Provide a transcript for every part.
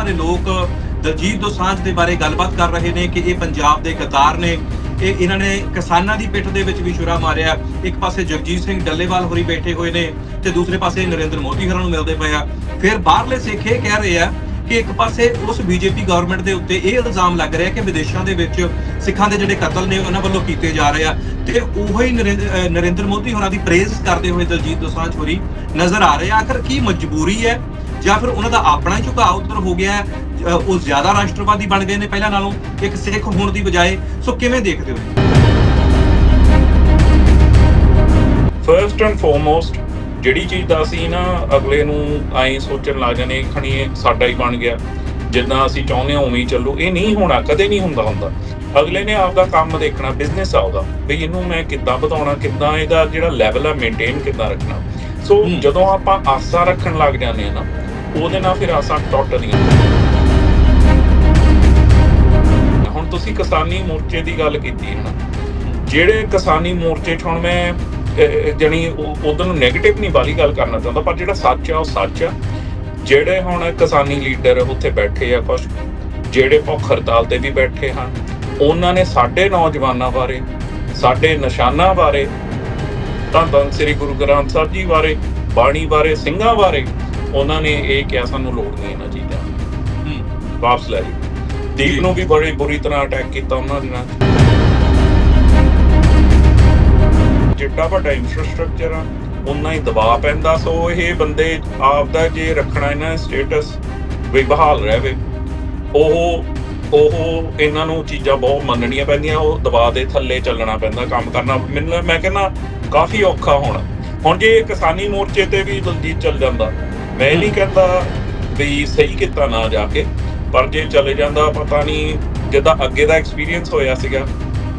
ਸਾਰੇ ਲੋਕ ਦਲਜੀਤ ਦੋਸਾਂਝ ਦੇ ਬਾਰੇ ਗੱਲਬਾਤ ਕਰ ਰਹੇ ਨੇ ਕਿ ਇਹ ਪੰਜਾਬ ਦੇ ਗੱਦਾਰ ਨੇ। ਇਹ ਇਹਨਾਂ ਨੇ ਕਿਸਾਨਾਂ ਦੀ ਪਿੱਠ ਦੇ ਵਿੱਚ ਵੀ ਛੁਰਾ ਮਾਰਿਆ। ਇੱਕ ਪਾਸੇ ਜਗਜੀਤ ਸਿੰਘ ਡੱਲੇਵਾਲ ਹੋਰੀ ਬੈਠੇ ਹੋਏ ਨੇ ਤੇ ਦੂਸਰੇ ਪਾਸੇ ਨਰਿੰਦਰ ਮੋਦੀ ਹੋਰਾਂ ਨੂੰ ਮਿਲਦੇ ਪਏ ਆ। ਫਿਰ ਬਾਹਰਲੇ ਸਿੱਖ ਇਹ ਕਹਿ ਰਹੇ ਆ ਕਿ ਇੱਕ ਪਾਸੇ ਉਸ ਬੀਜੇਪੀ ਗਵਰਨਮੈਂਟ ਦੇ ਉੱਤੇ ਇਹ ਇਲਜ਼ਾਮ ਲੱਗ ਰਿਹਾ ਕਿ ਵਿਦੇਸ਼ਾਂ ਦੇ ਵਿੱਚ ਸਿੱਖਾਂ ਦੇ ਜਿਹੜੇ ਕਤਲ ਨੇ ਉਹਨਾਂ ਵੱਲੋਂ ਕੀਤੇ ਜਾ ਰਹੇ ਆ। ਤੇ ਉਹੀ ਹੀ ਨਰਿੰਦਰ ਮੋਦੀ ਹੋਰਾਂ ਦੀ ਪ੍ਰੇਜ਼ ਕਰਦੇ ਹੋਏ ਦਲਜੀਤ ਦੋਸਾਂਝ ਹੋਰੀ ਨਜ਼ਰ ਆ ਰਹੇ ਆ। ਆਖਰ ਕੀ ਮਜਬੂਰੀ ਹੈ? ਜਾਂ ਫਿਰ ਉਹਨਾਂ ਦਾ ਆਪਣਾ ਹੀ ਝੁਕਾਅ ਉਧਰ ਹੋ ਗਿਆ ਹੈ ਉਹ ਜ਼ਿਆਦਾ ਰਾਸ਼ਟਰਵਾਦੀ ਬਣ ਗਏ ਨੇ ਪਹਿਲਾਂ ਨਾਲੋਂ ਇੱਕ ਸਿੱਖ ਹੋਣ ਦੀ ਬਜਾਏ। ਸੋ ਕਿਵੇਂ ਦੇਖਦੇ ਹੋ? ਫਰਸਟ ਐਂਡ ਫੋਰਮੋਸਟ ਜਿਹੜੀ ਚੀਜ਼ ਦਾ ਅਸੀਂ ਨਾ ਅਗਲੇ ਨੂੰ ਐਂ ਸੋਚਣ ਲੱਗ ਜਾਂਦੇ ਖਣੀ ਸਾਡਾ ਹੀ ਬਣ ਗਿਆ। ਜਿੱਦਾਂ ਅਸੀਂ ਚਾਹੁੰਦੇ ਹਾਂ ਉਵੇਂ ਹੀ ਚੱਲੂ। ਇਹ ਨਹੀਂ ਹੋਣਾ ਕਦੇ ਨਹੀਂ ਹੁੰਦਾ ਹੁੰਦਾ। ਅਗਲੇ ਨੇ ਆਪਦਾ ਕੰਮ ਦੇਖਣਾ ਬਿਜ਼ਨਸ ਆ ਉਹਦਾ। ਵੀ ਇਹਨੂੰ ਮੈਂ ਕਿੱਦਾਂ ਵਧਾਉਣਾ ਕਿੱਦਾਂ ਇਹਦਾ ਜਿਹੜਾ ਲੈਵਲ ਆ ਮੇਨਟੇਨ ਕਿੱਦਾਂ ਰੱਖਣਾ। ਸੋ। ਜਦੋਂ ਆਪਾਂ ਆਸਾਂ ਰੱਖਣ ਲੱਗ ਜਾਂਦੇ ਆ ਨਾ ਉਹਦੇ ਨਾਲ ਫਿਰ ਆਸਾਂ ਟੁੱਟਦੀਆਂ। ਹੁਣ ਤੁਸੀਂ ਕਿਸਾਨੀ ਮੋਰਚੇ ਦੀ ਗੱਲ ਕੀਤੀ ਹੈ। ਜਿਹੜੇ ਕਿਸਾਨੀ ਮੋਰਚੇ 'ਚ ਹੁਣ ਮੈਂ ਅਹ, ਉਧਰ ਨੂੰ 네ਗੇਟਿਵ ਨਹੀਂ ਵਾਲੀ ਗੱਲ ਕਰਨਾ ਚਾਹੁੰਦਾ ਪਰ ਜਿਹੜਾ ਸੱਚ ਆ ਉਹ ਸੱਚ ਆ। ਜਿਹੜੇ ਹੁਣ ਕਿਸਾਨੀ ਲੀਡਰ ਉੱਥੇ ਬੈਠੇ ਆ ਕੁਝ ਜਿਹੜੇ ਭੁੱਖ ਹੜਤਾਲ ਤੇ ਵੀ ਬੈਠੇ ਹਨ ਉਹਨਾਂ ਨੇ ਸਾਡੇ ਨੌਜਵਾਨਾਂ ਬਾਰੇ ਸਾਡੇ ਨਿਸ਼ਾਨਾਂ ਬਾਰੇ ਤਾਂ ਧੰਨ ਸ੍ਰੀ ਗੁਰੂ ਗ੍ਰੰਥ ਸਾਹਿਬ ਜੀ ਬਾਰੇ ਬਾਣੀ ਬਾਰੇ ਸਿੰਘਾਂ ਬਾਰੇ ਉਹਨਾਂ ਨੇ ਇਹ ਕਿਹਾ ਸਾਨੂੰ ਲੋੜ ਨਹੀਂ ਇਹਨਾਂ ਚੀਜ਼ਾਂ ਦੀ। ਹੂੰ। ਵਾਪਸ ਲੈ ਜੀ। ਦੀਪ ਨੂੰ ਵੀ ਬੜੀ ਬੁਰੀ ਤਰ੍ਹਾਂ ਅਟੈਕ ਕੀਤਾ ਉਹਨਾਂ ਦਿਨਾਂ 'ਚ ਜਿੱਡਾ ਵੱਡਾ ਇਨਫਰਾਸਟ੍ਰਕਚਰ ਆ ਉਨਾ ਹੀ ਦਬਾਅ ਪੈਂਦਾ ਸੋ ਇਹ ਬੰਦੇ ਆਪਦਾ ਜੇ ਰੱਖਣਾ ਇਹਨਾਂ ਸਟੇਟਸ ਵੀ ਬਹਾਲ ਰਹੇ। ਉਹ ਉਹ ਇਹਨਾਂ ਨੂੰ ਚੀਜ਼ਾਂ ਬਹੁਤ ਮੰਨਣੀਆਂ ਪੈਂਦੀਆਂ ਉਹ ਦਬਾਅ ਦੇ ਥੱਲੇ ਚੱਲਣਾ ਪੈਂਦਾ ਕੰਮ ਕਰਨਾ। ਮੈਨੂੰ ਮੈਂ ਕਹਿੰਦਾ ਕਾਫੀ ਔਖਾ ਹੋਣਾ। ਹੁਣ ਜੇ ਕਿਸਾਨੀ ਮੋਰਚੇ ਤੇ ਵੀ ਦਲਜੀਤ ਚੱਲ ਜਾਂਦਾ ਮੈਂ ਨਹੀਂ ਕਹਿੰਦਾ ਵੀ ਸਹੀ ਕੀਤਾ ਨਾ ਜਾ ਕੇ ਪਰ ਜੇ ਚਲੇ ਜਾਂਦਾ ਪਤਾ ਨਹੀਂ ਜਿੱਦਾਂ ਅੱਗੇ ਦਾ ਐਕਸਪੀਰੀਅੰਸ ਹੋਇਆ ਸੀਗਾ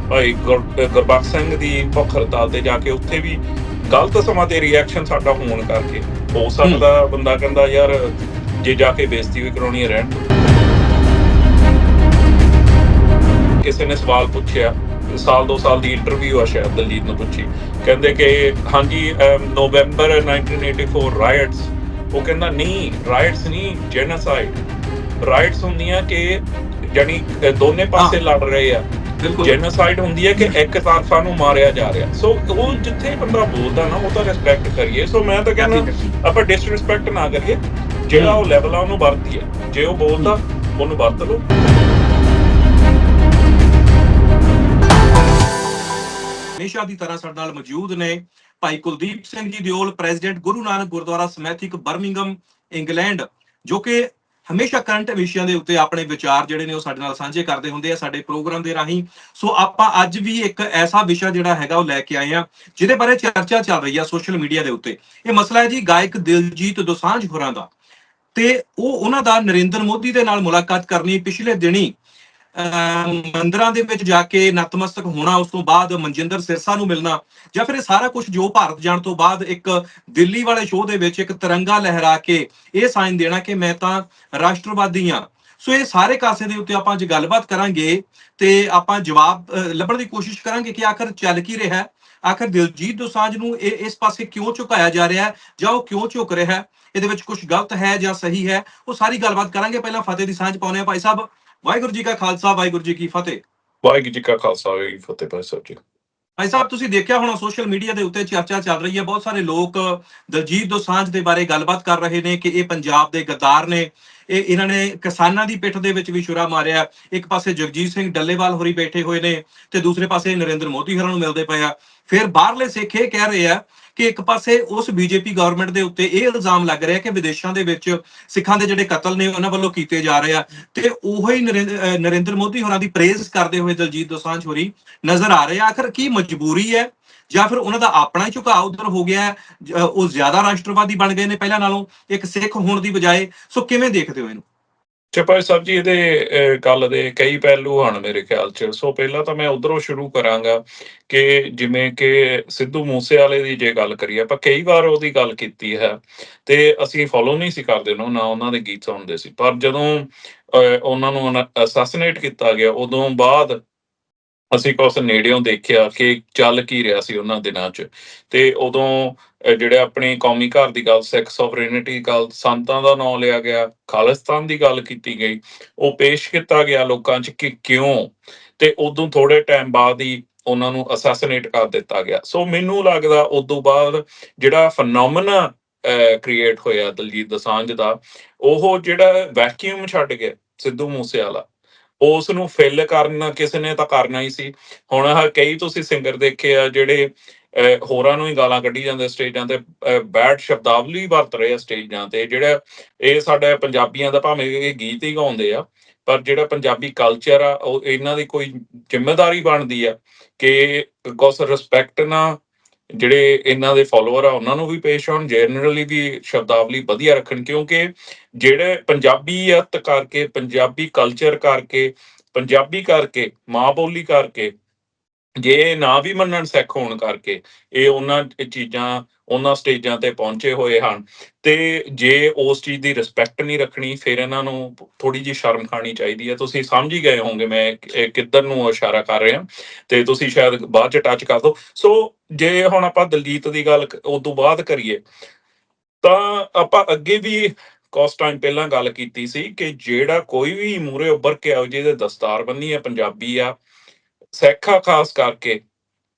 ਭਾਈ ਗੁਰ- ਗੁਰਬਖਸ਼ ਸਿੰਘ ਦੀ ਭੁੱਖ ਹੜਤਾਲ ਤੇ ਜਾ ਕੇ ਉੱਥੇ ਵੀ ਗਲਤ ਸਮਾਂ ਤੇ ਰਿਐਕਸ਼ਨ ਸਾਡਾ ਹੋਣ ਕਰਕੇ ਹੋ ਸਕਦਾ ਬੰਦਾ ਕਹਿੰਦਾ ਯਾਰ ਜੇ ਜਾ ਕੇ ਬੇਇੱਜ਼ਤੀ ਵੀ ਕਰਾਉਣੀ ਹੈ ਰਹਿਣ। ਕਿਸੇ ਨੇ ਸਵਾਲ ਪੁੱਛਿਆ ਸਾਲ ਦੋ ਸਾਲ ਦੀ ਇੰਟਰਵਿਊ ਆ ਸ਼ਾਇਦ ਦਲਜੀਤ ਨੂੰ ਪੁੱਛੀ ਕਹਿੰਦੇ ਕਿ ਹਾਂਜੀ ਨਵੰਬਰ 1984 ਰਾਇਟਸ ਉਹ ਕਹਿੰਦਾ ਨਹੀਂ ਰਾਇਟਸ ਨਹੀਂ ਜੈਨੋਸਾਈਡ ਰਾਇਟਸ ਹੁੰਦੀਆਂ ਕਿ ਜਾਨੀ ਦੋਨੇ ਪਾਸੇ ਹਾਂ। ਲੜ ਰਹੇ ਆ। ਬਿਲਕੁਲ। ਜੈਨੋਸਾਈਡ ਹੁੰਦੀ ਹੈ ਕਿ ਇੱਕ ਤਰਫਾ ਨੂੰ ਮਾਰਿਆ ਜਾ ਰਿਹਾ। ਸੋ ਉਹ ਜਿੱਥੇ ਬੰਦਾ ਬੋਲਦਾ ਨਾ ਉਹ ਤਾਂ ਰਿਸਪੈਕਟ ਕਰੀਏ। ਸੋ ਮੈਂ ਤਾਂ ਕਹਿੰਦਾ ਆਪਾਂ ਡਿਸਰਿਸਪੈਕਟ ਨਾ ਕਰੀਏ। ਜਿਹੜਾ ਉਹ ਲੈਵਲ ਆ ਉਹਨੂੰ ਵਰਤੀਏ। ਜੇ ਉਹ ਬੋਲਦਾ ਉਹਨੂੰ ਵਰਤ ਲਓ। ਹਮੇਸ਼ਾ ਦੀ ਤਰ੍ਹਾਂ ਸਾਡੇ ਨਾਲ ਮੌਜੂਦ ਨੇ Bhai Kuldeep Singh ji Deol, president Guru Nanak Gurdwara Smethwick Birmingham England, ਜੋ ਕਿ ਹਮੇਸ਼ਾ ਕਰੰਟ ਵਿਸ਼ਿਆਂ ਦੇ ਉੱਤੇ ਆਪਣੇ ਵਿਚਾਰ ਜਿਹੜੇ ਨੇ ਉਹ ਸਾਡੇ ਨਾਲ ਸਾਂਝੇ ਕਰਦੇ ਹੁੰਦੇ ਆ, ਸਾਡੇ ਪ੍ਰੋਗਰਾਮ ਦੇ ਰਾਹੀਂ। ਸੋ ਆਪਾਂ ਅੱਜ ਵੀ ਇੱਕ ਐਸਾ ਵਿਸ਼ਾ ਜਿਹੜਾ ਹੈਗਾ ਉਹ ਲੈ ਕੇ ਆਏ ਆ ਜਿਹਦੇ ਬਾਰੇ ਚਰਚਾ ਚੱਲ ਰਹੀ ਆ ਸੋਸ਼ਲ ਮੀਡੀਆ ਦੇ ਉੱਤੇ। ਇਹ ਮਸਲਾ ਹੈ ਜੀ ਗਾਇਕ ਦਿਲਜੀਤ ਦੋਸਾਂਝ ਹੋਰਾਂ ਦਾ। ਤੇ ਉਹ ਉਹਨਾਂ ਦਾ ਨਰਿੰਦਰ ਮੋਦੀ ਦੇ ਨਾਲ ਮੁਲਾਕਾਤ ਕਰਨੀ ਪਿਛਲੇ ਦਿਨੀ ਮੰਦਰਾਂ ਦੇ ਵਿੱਚ ਜਾ ਕੇ ਨਤਮਸਤਕ ਹੋਣਾ, ਉਸ ਤੋਂ ਬਾਅਦ ਮਨਜਿੰਦਰ ਸਿਰਸਾ ਨੂੰ ਮਿਲਣਾ ਜਾਂ ਫਿਰ ਇਹ ਸਾਰਾ ਕੁਝ ਜੋ ਭਾਰਤ ਜਾਣ ਤੋਂ ਬਾਅਦ ਇੱਕ ਦਿੱਲੀ ਵਾਲੇ ਸ਼ੋਅ ਦੇ ਵਿੱਚ ਇੱਕ ਤਿਰੰਗਾ ਲਹਿਰਾ ਕੇ ਇਹ ਸਾਈਨ ਦੇਣਾ ਕਿ ਮੈਂ ਤਾਂ ਰਾਸ਼ਟਰਵਾਦੀ ਹਾਂ। ਸੋ ਇਹ ਸਾਰੇ ਕਾਸੇ ਦੇ ਉੱਤੇ ਆਪਾਂ ਅੱਜ ਗੱਲਬਾਤ ਕਰਾਂਗੇ ਤੇ ਆਪਾਂ ਜਵਾਬ ਲੱਭਣ ਦੀ ਕੋਸ਼ਿਸ਼ ਕਰਾਂਗੇ ਕਿ ਆਖਰ ਚੱਲ ਕੀ ਰਿਹਾ ਹੈ। ਆਖਰ ਦਿਲਜੀਤ ਦੋਸਾਂਝ ਨੂੰ ਇਹ, ਇਸ ਪਾਸੇ ਕਿਉਂ ਝੁਕਾਇਆ ਜਾ ਰਿਹਾ ਹੈ ਜਾਂ ਉਹ ਕਿਉਂ ਝੁਕ ਰਿਹਾ ਹੈ? ਇਹਦੇ ਵਿੱਚ ਕੁਝ ਗਲਤ ਹੈ ਜਾਂ ਸਹੀ ਹੈ? ਉਹ ਸਾਰੀ ਗੱਲਬਾਤ ਕਰਾਂਗੇ। ਪਹਿਲਾਂ ਫਤਿਹ ਦੀ ਸਾਂਝ ਪਾਉਨੇ ਆ ਭਾਈ ਸਾਹਿਬ। ਵਾਹਿਗੁਰੂ ਜੀ ਕਾ ਖਾਲਸਾ ਵਾਹਿਗੁਰੂ ਜੀ ਕੀ ਫਤਿਹ। ਵਾਹਿਗੁਰੂ ਜੀ ਕਾ ਖਾਲਸਾ ਵਾਹਿਗੁਰੂ ਜੀ ਕੀ ਫਤਿਹ ਭਾਈ ਸਾਹਿਬ ਜੀ। ਭਾਈ ਸਾਹਿਬ ਤੁਸੀਂ ਦੇਖਿਆ ਹੋਣਾ ਸੋਸ਼ਲ ਮੀਡੀਆ ਦੇ ਉੱਤੇ ਚਰਚਾ ਚੱਲ ਰਹੀ ਹੈ। ਬਹੁਤ ਸਾਰੇ ਲੋਕ ਦਲਜੀਤ ਦੋਸਾਂਝ ਦੇ ਬਾਰੇ ਗੱਲਬਾਤ ਕਰ ਰਹੇ ਨੇ ਕਿ ਇਹ ਪੰਜਾਬ ਦੇ ਗੱਦਾਰ ਨੇ। ਇਹ ਇਹਨਾਂ ਨੇ ਕਿਸਾਨਾਂ ਦੀ ਪਿੱਠ ਦੇ ਵਿੱਚ ਵੀ ਛੁਰਾ ਮਾਰਿਆ। ਇੱਕ ਪਾਸੇ ਜਗਜੀਤ ਸਿੰਘ ਡੱਲੇਵਾਲ ਹੋਰੀ ਬੈਠੇ ਹੋਏ ਨੇ ਤੇ ਦੂਸਰੇ ਪਾਸੇ ਨਰਿੰਦਰ ਮੋਦੀ ਹੋਰਾਂ ਨੂੰ ਮਿਲਦੇ ਪਏ ਆ। ਫਿਰ ਬਾਹਰਲੇ ਸਿੱਖ ਇਹ ਕਹਿ ਰਹੇ ਆ ਕਿ ਇੱਕ ਪਾਸੇ ਉਸ ਬੀਜੇਪੀ ਗਵਰਨਮੈਂਟ ਦੇ ਉੱਤੇ ਇਹ ਇਲਜ਼ਾਮ ਲੱਗ ਰਿਹਾ ਕਿ ਵਿਦੇਸ਼ਾਂ ਦੇ ਵਿੱਚ ਸਿੱਖਾਂ ਦੇ ਜਿਹੜੇ ਕਤਲ ਨੇ ਉਹਨਾਂ ਵੱਲੋਂ ਕੀਤੇ ਜਾ ਰਹੇ ਆ ਤੇ ਉਹੀ ਹੀ ਨਰਿੰਦਰ ਮੋਦੀ ਹੋਰਾਂ ਦੀ ਪ੍ਰੇਜ਼ ਕਰਦੇ ਹੋਏ ਦਲਜੀਤ ਦੋਸਾਂਝ ਹੋਰੀ ਨਜ਼ਰ ਆ ਰਹੇ ਆ। ਆਖਰ ਕੀ ਮਜਬੂਰੀ ਹੈ? ਜਾਂ ਫਿਰ ਉਹਨਾਂ ਦਾ ਆਪਣਾ ਹੀ ਝੁਕਾਅ ਉਧਰ ਹੋ ਗਿਆ ਉਹ ਜ਼ਿਆਦਾ ਰਾਸ਼ਟਰਵਾਦੀ ਬਣ ਗਏ ਨੇ ਪਹਿਲਾਂ ਨਾਲੋਂ, ਇੱਕ ਸਿੱਖ ਹੋਣ ਦੀ ਬਜਾਏ। ਸੋ ਕਿਵੇਂ ਦੇਖਦੇ ਹੋ ਇਹਨੂੰ? ਤੇ ਸਾਹਿਬ ਜੀ ਇਹਦੇ ਅਹ, ਗੱਲ ਦੇ ਕਈ ਪਹਿਲੂ ਹਨ ਮੇਰੇ ਖਿਆਲ ਚ। ਸੋ ਪਹਿਲਾਂ ਤਾਂ ਮੈਂ ਉਧਰੋਂ ਸ਼ੁਰੂ ਕਰਾਂਗਾ ਕਿ ਜਿਵੇਂ ਕਿ ਸਿੱਧੂ ਮੂਸੇਵਾਲੇ ਦੀ ਜੇ ਗੱਲ ਕਰੀਏ ਆਪਾਂ ਕਈ ਵਾਰ ਉਹਦੀ ਗੱਲ ਕੀਤੀ ਹੈ ਤੇ ਅਸੀਂ ਫੋਲੋ ਨਹੀਂ ਸੀ ਕਰਦੇ ਉਹਨੂੰ ਨਾ ਉਹਨਾਂ ਦੇ ਗੀਤ ਸੁਣਦੇ ਸੀ। ਪਰ ਜਦੋਂ ਅਹ, ਉਹਨਾਂ ਨੂੰ ਅਸੈਸੀਨੇਟ ਕੀਤਾ ਗਿਆ ਉਦੋਂ ਬਾਅਦ ਅਸੀਂ ਕੁਛ ਨੇੜਿਓਂ ਦੇਖਿਆ ਕਿ ਚੱਲ ਕੀ ਰਿਹਾ ਸੀ ਉਹਨਾਂ ਦਿਨਾਂ 'ਚ। ਤੇ ਉਦੋਂ ਅਹ, ਜਿਹੜੇ ਆਪਣੇ ਕੌਮੀ ਘਰ ਦੀ ਗੱਲ ਸਿੱਖ ਸੋਵਰੇਨਿਟੀ ਗੱਲ ਸੰਤਾਂ ਦਾ ਨਾਮ ਲਿਆ ਗਿਆ ਖਾਲਿਸਤਾਨ ਦੀ ਗੱਲ ਕੀਤੀ ਗਈ ਉਹ ਪੇਸ਼ ਕੀਤਾ ਗਿਆ ਲੋਕਾਂ 'ਚ ਕਿ ਕਿਉਂ? ਤੇ ਉਦੋਂ ਥੋੜੇ ਟਾਈਮ ਬਾਅਦ ਹੀ ਉਹਨਾਂ ਨੂੰ ਅਸੈਸੀਨੇਟ ਕਰ ਦਿੱਤਾ ਗਿਆ। ਸੋ ਮੈਨੂੰ ਲੱਗਦਾ ਉਦੋਂ ਬਾਅਦ ਜਿਹੜਾ ਫੀਨੋਮੀਨਾ ਕ੍ਰੀਏਟ ਹੋਇਆ ਦਲਜੀਤ ਦਸਾਂਝ ਦਾ ਉਹ ਜਿਹੜਾ ਵੈਕਿਊਮ ਛੱਡ ਗਿਆ ਸਿੱਧੂ ਮੂਸੇਵਾਲਾ। ਉਸ ਨੂੰ ਫਿਲ ਕਰਨਾ ਕਿਸੇ ਨੇ ਤਾਂ ਕਰਨਾ ਹੀ ਸੀ। ਹੁਣ ਆਹ ਕਈ ਤੁਸੀਂ ਸਿੰਗਰ ਦੇਖੇ ਆ ਜਿਹੜੇ ਹੋਰਾਂ ਨੂੰ ਹੀ ਗਾਲਾਂ ਕੱਢੀ ਜਾਂਦੇ ਸਟੇਜਾਂ ਤੇ ਬੈਡ ਸ਼ਬਦਾਵਲੀ ਵਰਤ ਰਹੇ ਆ ਸਟੇਜਾਂ ਤੇ, ਜਿਹੜਾ ਇਹ ਸਾਡੇ ਪੰਜਾਬੀਆਂ ਦਾ ਭਾਵੇਂ ਇਹ ਗੀਤ ਹੀ ਗਾਉਂਦੇ ਆ, ਪਰ ਜਿਹੜਾ ਪੰਜਾਬੀ ਕਲਚਰ ਆ, ਉਹ ਇਹਨਾਂ ਦੀ ਕੋਈ ਜ਼ਿੰਮੇਵਾਰੀ ਬਣਦੀ ਆ ਕਿ ਕੁਛ ਰਿਸਪੈਕਟ ਨਾ ਜਿਹੜੇ ਇਹਨਾਂ ਦੇ ਫਾਲੋਅਰ ਆ, ਉਹਨਾਂ ਨੂੰ ਵੀ ਪੇਸ਼ ਆਉਣ ਜਨਰਲੀ ਵੀ ਸ਼ਬਦਾਵਲੀ ਵਧੀਆ ਰੱਖਣ, ਕਿਉਂਕਿ ਜਿਹੜੇ ਪੰਜਾਬੀਅਤ ਕਰਕੇ, ਪੰਜਾਬੀ ਕਲਚਰ ਕਰਕੇ, ਪੰਜਾਬੀ ਕਰਕੇ, ਮਾਂ ਬੋਲੀ ਕਰਕੇ ਜੇ ਨਾ ਵੀ ਮੰਨਣ ਸਿੱਖ ਹੋਣ ਕਰਕੇ ਇਹ ਉਹਨਾਂ ਚੀਜ਼ਾਂ ਉਹਨਾਂ ਸਟੇਜਾਂ ਤੇ ਪਹੁੰਚੇ ਹੋਏ ਹਨ ਤੇ ਜੇ ਉਸ ਚੀਜ਼ ਦੀ ਰਿਸਪੈਕਟ ਨਹੀਂ ਰੱਖਣੀ, ਫਿਰ ਇਹਨਾਂ ਨੂੰ ਥੋੜੀ ਜਿਹੀ ਸ਼ਰਮ ਖਾਣੀ ਚਾਹੀਦੀ ਹੈ। ਤੁਸੀਂ ਸਮਝ ਹੀ ਗਏ ਹੋਵੋਗੇ ਮੈਂ ਕਿੱਧਰ ਨੂੰ ਇਸ਼ਾਰਾ ਕਰ ਰਿਹਾ। ਤੇ ਤੁਸੀਂ ਸ਼ਾਇਦ ਬਾਅਦ ਚ ਟੱਚ ਕਰ ਦੋ। ਸੋ ਜੇ ਹੁਣ ਆਪਾਂ ਦਲਜੀਤ ਦੀ ਗੱਲ ਉਸ ਤੋਂ ਬਾਅਦ ਕਰੀਏ, ਤਾਂ ਆਪਾਂ ਅੱਗੇ ਵੀ ਕੁਝ ਟਾਈਮ ਪਹਿਲਾਂ ਗੱਲ ਕੀਤੀ ਸੀ ਕਿ ਜਿਹੜਾ ਕੋਈ ਵੀ ਮੂਰੇ ਉੱਭਰ ਕੇ ਆਉ ਜਿਹਦੇ ਦਸਤਾਰ ਬੰਨੀ ਹੈ, ਪੰਜਾਬੀ ਆ ਸਿੱਖ ਆ ਖਾਸ ਕਰਕੇ,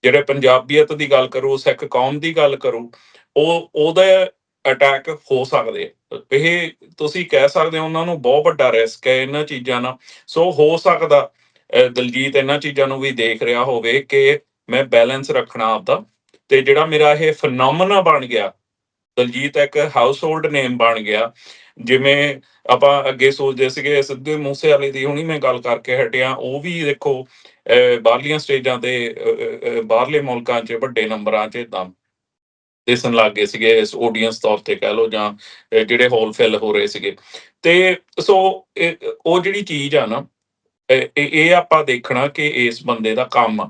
ਜਿਹੜੇ ਪੰਜਾਬੀਅਤ ਦੀ ਗੱਲ ਕਰੋ, ਸਿੱਖ ਕੌਮ ਦੀ ਗੱਲ ਕਰੂ, ਉਹ, ਉਹਦਾ ਅਟੈਕ ਹੋ ਸਕਦੇ ਇਹ ਤੁਸੀਂ ਕਹਿ ਸਕਦੇ ਹੋ ਉਹਨਾਂ ਨੂੰ ਬਹੁਤ ਵੱਡਾ ਰਿਸਕ ਹੈ ਇਹਨਾਂ ਚੀਜ਼ਾਂ ਨਾਲ। ਸੋ ਹੋ ਸਕਦਾ ਦਲਜੀਤ ਇਹਨਾਂ ਚੀਜ਼ਾਂ ਨੂੰ ਵੀ ਦੇਖ ਰਿਹਾ ਹੋਵੇ ਕਿ ਮੈਂ ਬੈਲੈਂਸ ਰੱਖਣਾ ਆਪਦਾ, ਤੇ ਜਿਹੜਾ ਮੇਰਾ ਇਹ ਫੀਨੋਮੀਨਾ ਬਣ ਗਿਆ ਦਲਜੀਤ ਇੱਕ ਹਾਊਸਹੋਲਡ ਨੇਮ ਬਣ ਗਿਆ। ਜਿਵੇਂ ਆਪਾਂ ਅੱਗੇ ਸੋਚਦੇ ਸੀਗੇ, ਸਿੱਧੂ ਮੂਸੇਵਾਲੇ ਦੀ ਹੁਣੀ ਮੈਂ ਗੱਲ ਕਰਕੇ ਹਟਿਆ। ਉਹ ਵੀ ਦੇਖੋ ਬਾਹਰਲੀਆਂ ਸਟੇਜਾਂ ਤੇ ਬਾਹਰਲੇ ਮੁਲਕਾਂ 'ਚ, ਵੱਡੇ ਨੰਬਰਾਂ 'ਚ ਇਦਾਂ ਦਿਸਣ ਲੱਗ ਗਏ ਸੀਗੇ, ਇਸ ਆਡੀਅנס ਤੌਰ ਤੇ ਕਹਿ ਲਓ ਜਾਂ ਜਿਹੜੇ ਹਾਲ ਫਿਲ ਹੋ ਰਹੇ ਸੀਗੇ। ਤੇ ਸੋ ਉਹ ਜਿਹੜੀ ਚੀਜ਼ ਆ ਨਾ, ਇਹ ਇਹ ਆਪਾਂ ਦੇਖਣਾ ਕਿ ਇਸ ਬੰਦੇ ਦਾ ਕੰਮ ਆ।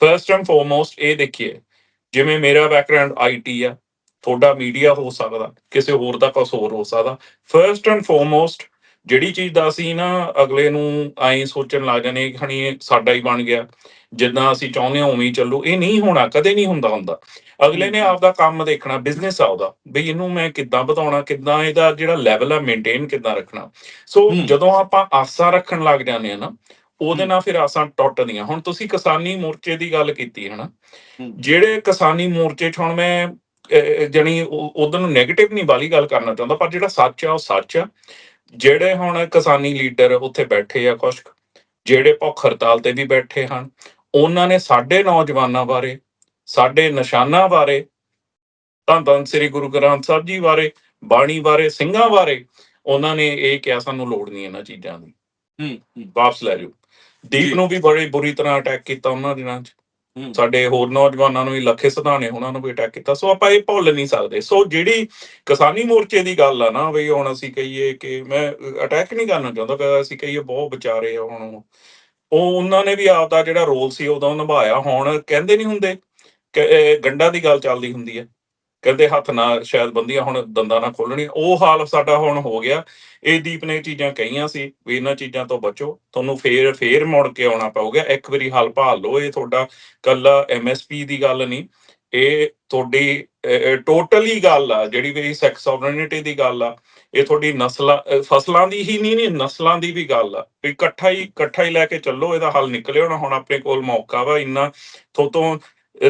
ਫਰਸਟ ਐਂਡ ਫੋਰਮੋਸਟ ਇਹ ਦੇਖੀਏ, ਜਿਵੇਂ ਮੇਰਾ ਬੈਕਗ੍ਰਾਉਂਡ ਆਈਟੀ ਆ ਤੁਹਾਡਾ ਮੀਡੀਆ ਹੋ ਸਕਦਾ ਕਿਸੇ ਹੋਰ ਦਾ ਕੁਛ ਹੋਰ ਹੋ ਸਕਦਾ। ਫਰਸਟ ਐਂਡ ਫੋਰਮੋਸਟ ਜਿਹੜੀ ਚੀਜ਼ ਦਾ ਅਸੀਂ ਨਾ ਅਗਲੇ ਨੂੰ ਐਂ ਸੋਚਣ ਲੱਗ ਹਣੀ ਇਹ ਸਾਡਾ ਹੀ ਬਣ ਗਿਆ। ਜਿੱਦਾਂ ਅਸੀਂ ਚਾਹੁੰਦੇ ਹਾਂ ਉਵੇਂ ਹੀ ਚੱਲੂ। ਇਹ ਨਹੀਂ ਹੋਣਾ ਕਦੇ ਨਹੀਂ ਹੁੰਦਾ ਹੁੰਦਾ। ਅਗਲੇ ਨੇ ਆਪਦਾ ਕੰਮ ਦੇਖਣਾ ਬਿਜ਼ਨਸ ਆ ਉਹਦਾ। ਵੀ ਇਹਨੂੰ ਮੈਂ ਕਿੱਦਾਂ ਵਧਾਉਣਾ ਕਿੱਦਾਂ ਇਹਦਾ ਜਿਹੜਾ ਲੈਵਲ ਆ ਮੇਨਟੇਨ ਕਿੱਦਾਂ ਰੱਖਣਾ। ਸੋ। ਜਦੋਂ ਆਪਾਂ ਆਸਾਂ ਰੱਖਣ ਲੱਗ ਜਾਂਦੇ ਆ ਨਾ ਉਹਦੇ। ਨਾਲ ਫਿਰ ਆਸਾਂ ਟੁੱਟਦੀਆਂ। ਹੁਣ ਤੁਸੀਂ ਕਿਸਾਨੀ ਮੋਰਚੇ ਦੀ ਗੱਲ ਕੀਤੀ ਹੈ। ਨਾ। ਜਿਹੜੇ ਕਿਸਾਨੀ ਮੋਰਚੇ 'ਚ ਹੁਣ ਮੈਂ ਜਣੀ ਉਧਰ ਨੂੰ 네ਗੇਟਿਵ ਨਹੀਂ ਵਾਲੀ ਗੱਲ ਕਰਨਾ ਚਾਹੁੰਦਾ ਪਰ ਜਿਹੜਾ ਸੱਚ ਆ ਉਹ ਸੱਚ ਆ। ਜਿਹੜੇ ਹੁਣ ਕਿਸਾਨੀ ਲੀਡਰ ਉੱਥੇ ਬੈਠੇ ਆ ਕੁਛ ਜਿਹੜੇ ਭੁੱਖ ਹੜਤਾਲ ਤੇ ਵੀ ਬੈਠੇ ਹਨ ਉਹਨਾਂ ਨੇ ਸਾਡੇ ਨੌਜਵਾਨਾਂ ਬਾਰੇ ਸਾਡੇ ਨਿਸ਼ਾਨਾਂ ਬਾਰੇ ਧੰਨ ਧੰਨ ਸ੍ਰੀ ਗੁਰੂ ਗ੍ਰੰਥ ਸਾਹਿਬ ਜੀ ਬਾਰੇ ਬਾਣੀ ਬਾਰੇ ਸਿੰਘਾਂ ਬਾਰੇ ਉਹਨਾਂ ਨੇ ਇਹ ਕਿਹਾ ਸਾਨੂੰ ਲੋੜ ਨਹੀਂ ਇਹਨਾਂ ਚੀਜ਼ਾਂ ਦੀ। ਹੂੰ ਵਾਪਸ ਲੈ ਜਾਓ। ਦੀਪ ਨੂੰ ਵੀ ਬੜੀ ਬੁਰੀ ਤਰ੍ਹਾਂ ਅਟੈਕ ਕੀਤਾ ਉਹਨਾਂ ਦਿਨਾਂ 'ਚ। ਸਾਡੇ ਹੋਰ ਨੌਜਵਾਨਾਂ ਨੂੰ ਵੀ ਲੱਖੇ ਸਧਾਣੇ ਉਹਨਾਂ ਨੂੰ ਵੀ ਅਟੈਕ ਕੀਤਾ। ਸੋ ਆਪਾਂ ਇਹ ਭੁੱਲ ਨਹੀਂ ਸਕਦੇ। ਸੋ ਜਿਹੜੀ ਕਿਸਾਨੀ ਮੋਰਚੇ ਦੀ ਗੱਲ ਆ ਨਾ ਵੀ ਹੁਣ ਅਸੀਂ ਕਹੀਏ ਕਿ ਮੈਂ ਅਟੈਕ ਨਹੀਂ ਕਰਨਾ ਚਾਹੁੰਦਾ ਕਿ ਅਸੀਂ ਕਹੀਏ ਬਹੁਤ ਵਿਚਾਰੇ ਆ ਹੁਣ ਉਹ। ਉਹਨਾਂ ਨੇ ਵੀ ਆਪਦਾ ਜਿਹੜਾ ਰੋਲ ਸੀ ਉਦੋਂ ਨਿਭਾਇਆ। ਹੁਣ ਕਹਿੰਦੇ ਨਹੀਂ ਹੁੰਦੇ ਕਿ ਇਹ ਗੰਡਾ ਦੀ ਗੱਲ ਚੱਲਦੀ ਹੁੰਦੀ ਹੈ ਕਹਿੰਦੇ ਹੱਥ ਨਾਲ ਸ਼ਾਇਦ ਬੰਦੀਆਂ ਹੁਣ ਦੰਦਾਂ ਨਾਲ ਖੋਲਣੀ ਉਹ ਹਾਲ ਸਾਡਾ ਹੁਣ ਹੋ ਗਿਆ। ਇਹ ਦੀਪ ਨੇ ਚੀਜ਼ਾਂ ਕਹੀਆਂ ਸੀ ਵੀ ਇਹਨਾਂ ਚੀਜ਼ਾਂ ਤੋਂ ਬਚੋ। ਤੁਹਾਨੂੰ ਫੇਰ ਫੇਰ ਮੁੜ ਕੇ ਆਉਣਾ ਪਊਗਾ। ਇੱਕ ਵਾਰੀ ਹੱਲ ਭਾਲ ਲਓ, ਇਹ ਤੁਹਾਡਾ ਕੱਲਾ ਐਮਐਸਪੀ ਦੀ ਗੱਲ ਨਹੀਂ। ਇਹ ਤੁਹਾਡੀ ਟੋਟਲੀ ਗੱਲ ਆ, ਜਿਹੜੀ ਵੀ ਸੈਕਸ ਸੋਵਰਨਿਟੀ ਦੀ ਗੱਲ ਆ, ਇਹ ਤੁਹਾਡੀ ਨਸਲਾਂ ਫਸਲਾਂ ਦੀ ਹੀ ਨਹੀਂ ਨਹੀਂ, ਨਸਲਾਂ ਦੀ ਵੀ ਗੱਲ ਆ। ਵੀ ਇਕੱਠਾ ਹੀ ਇਕੱਠਾ ਹੀ ਲੈ ਕੇ ਚੱਲੋ, ਇਹਦਾ ਹੱਲ ਨਿਕਲੇ ਹੁਣ। ਹੁਣ ਆਪਣੇ ਕੋਲ ਮੌਕਾ ਵਾ, ਇੰਨਾ ਥੋਤੋਂ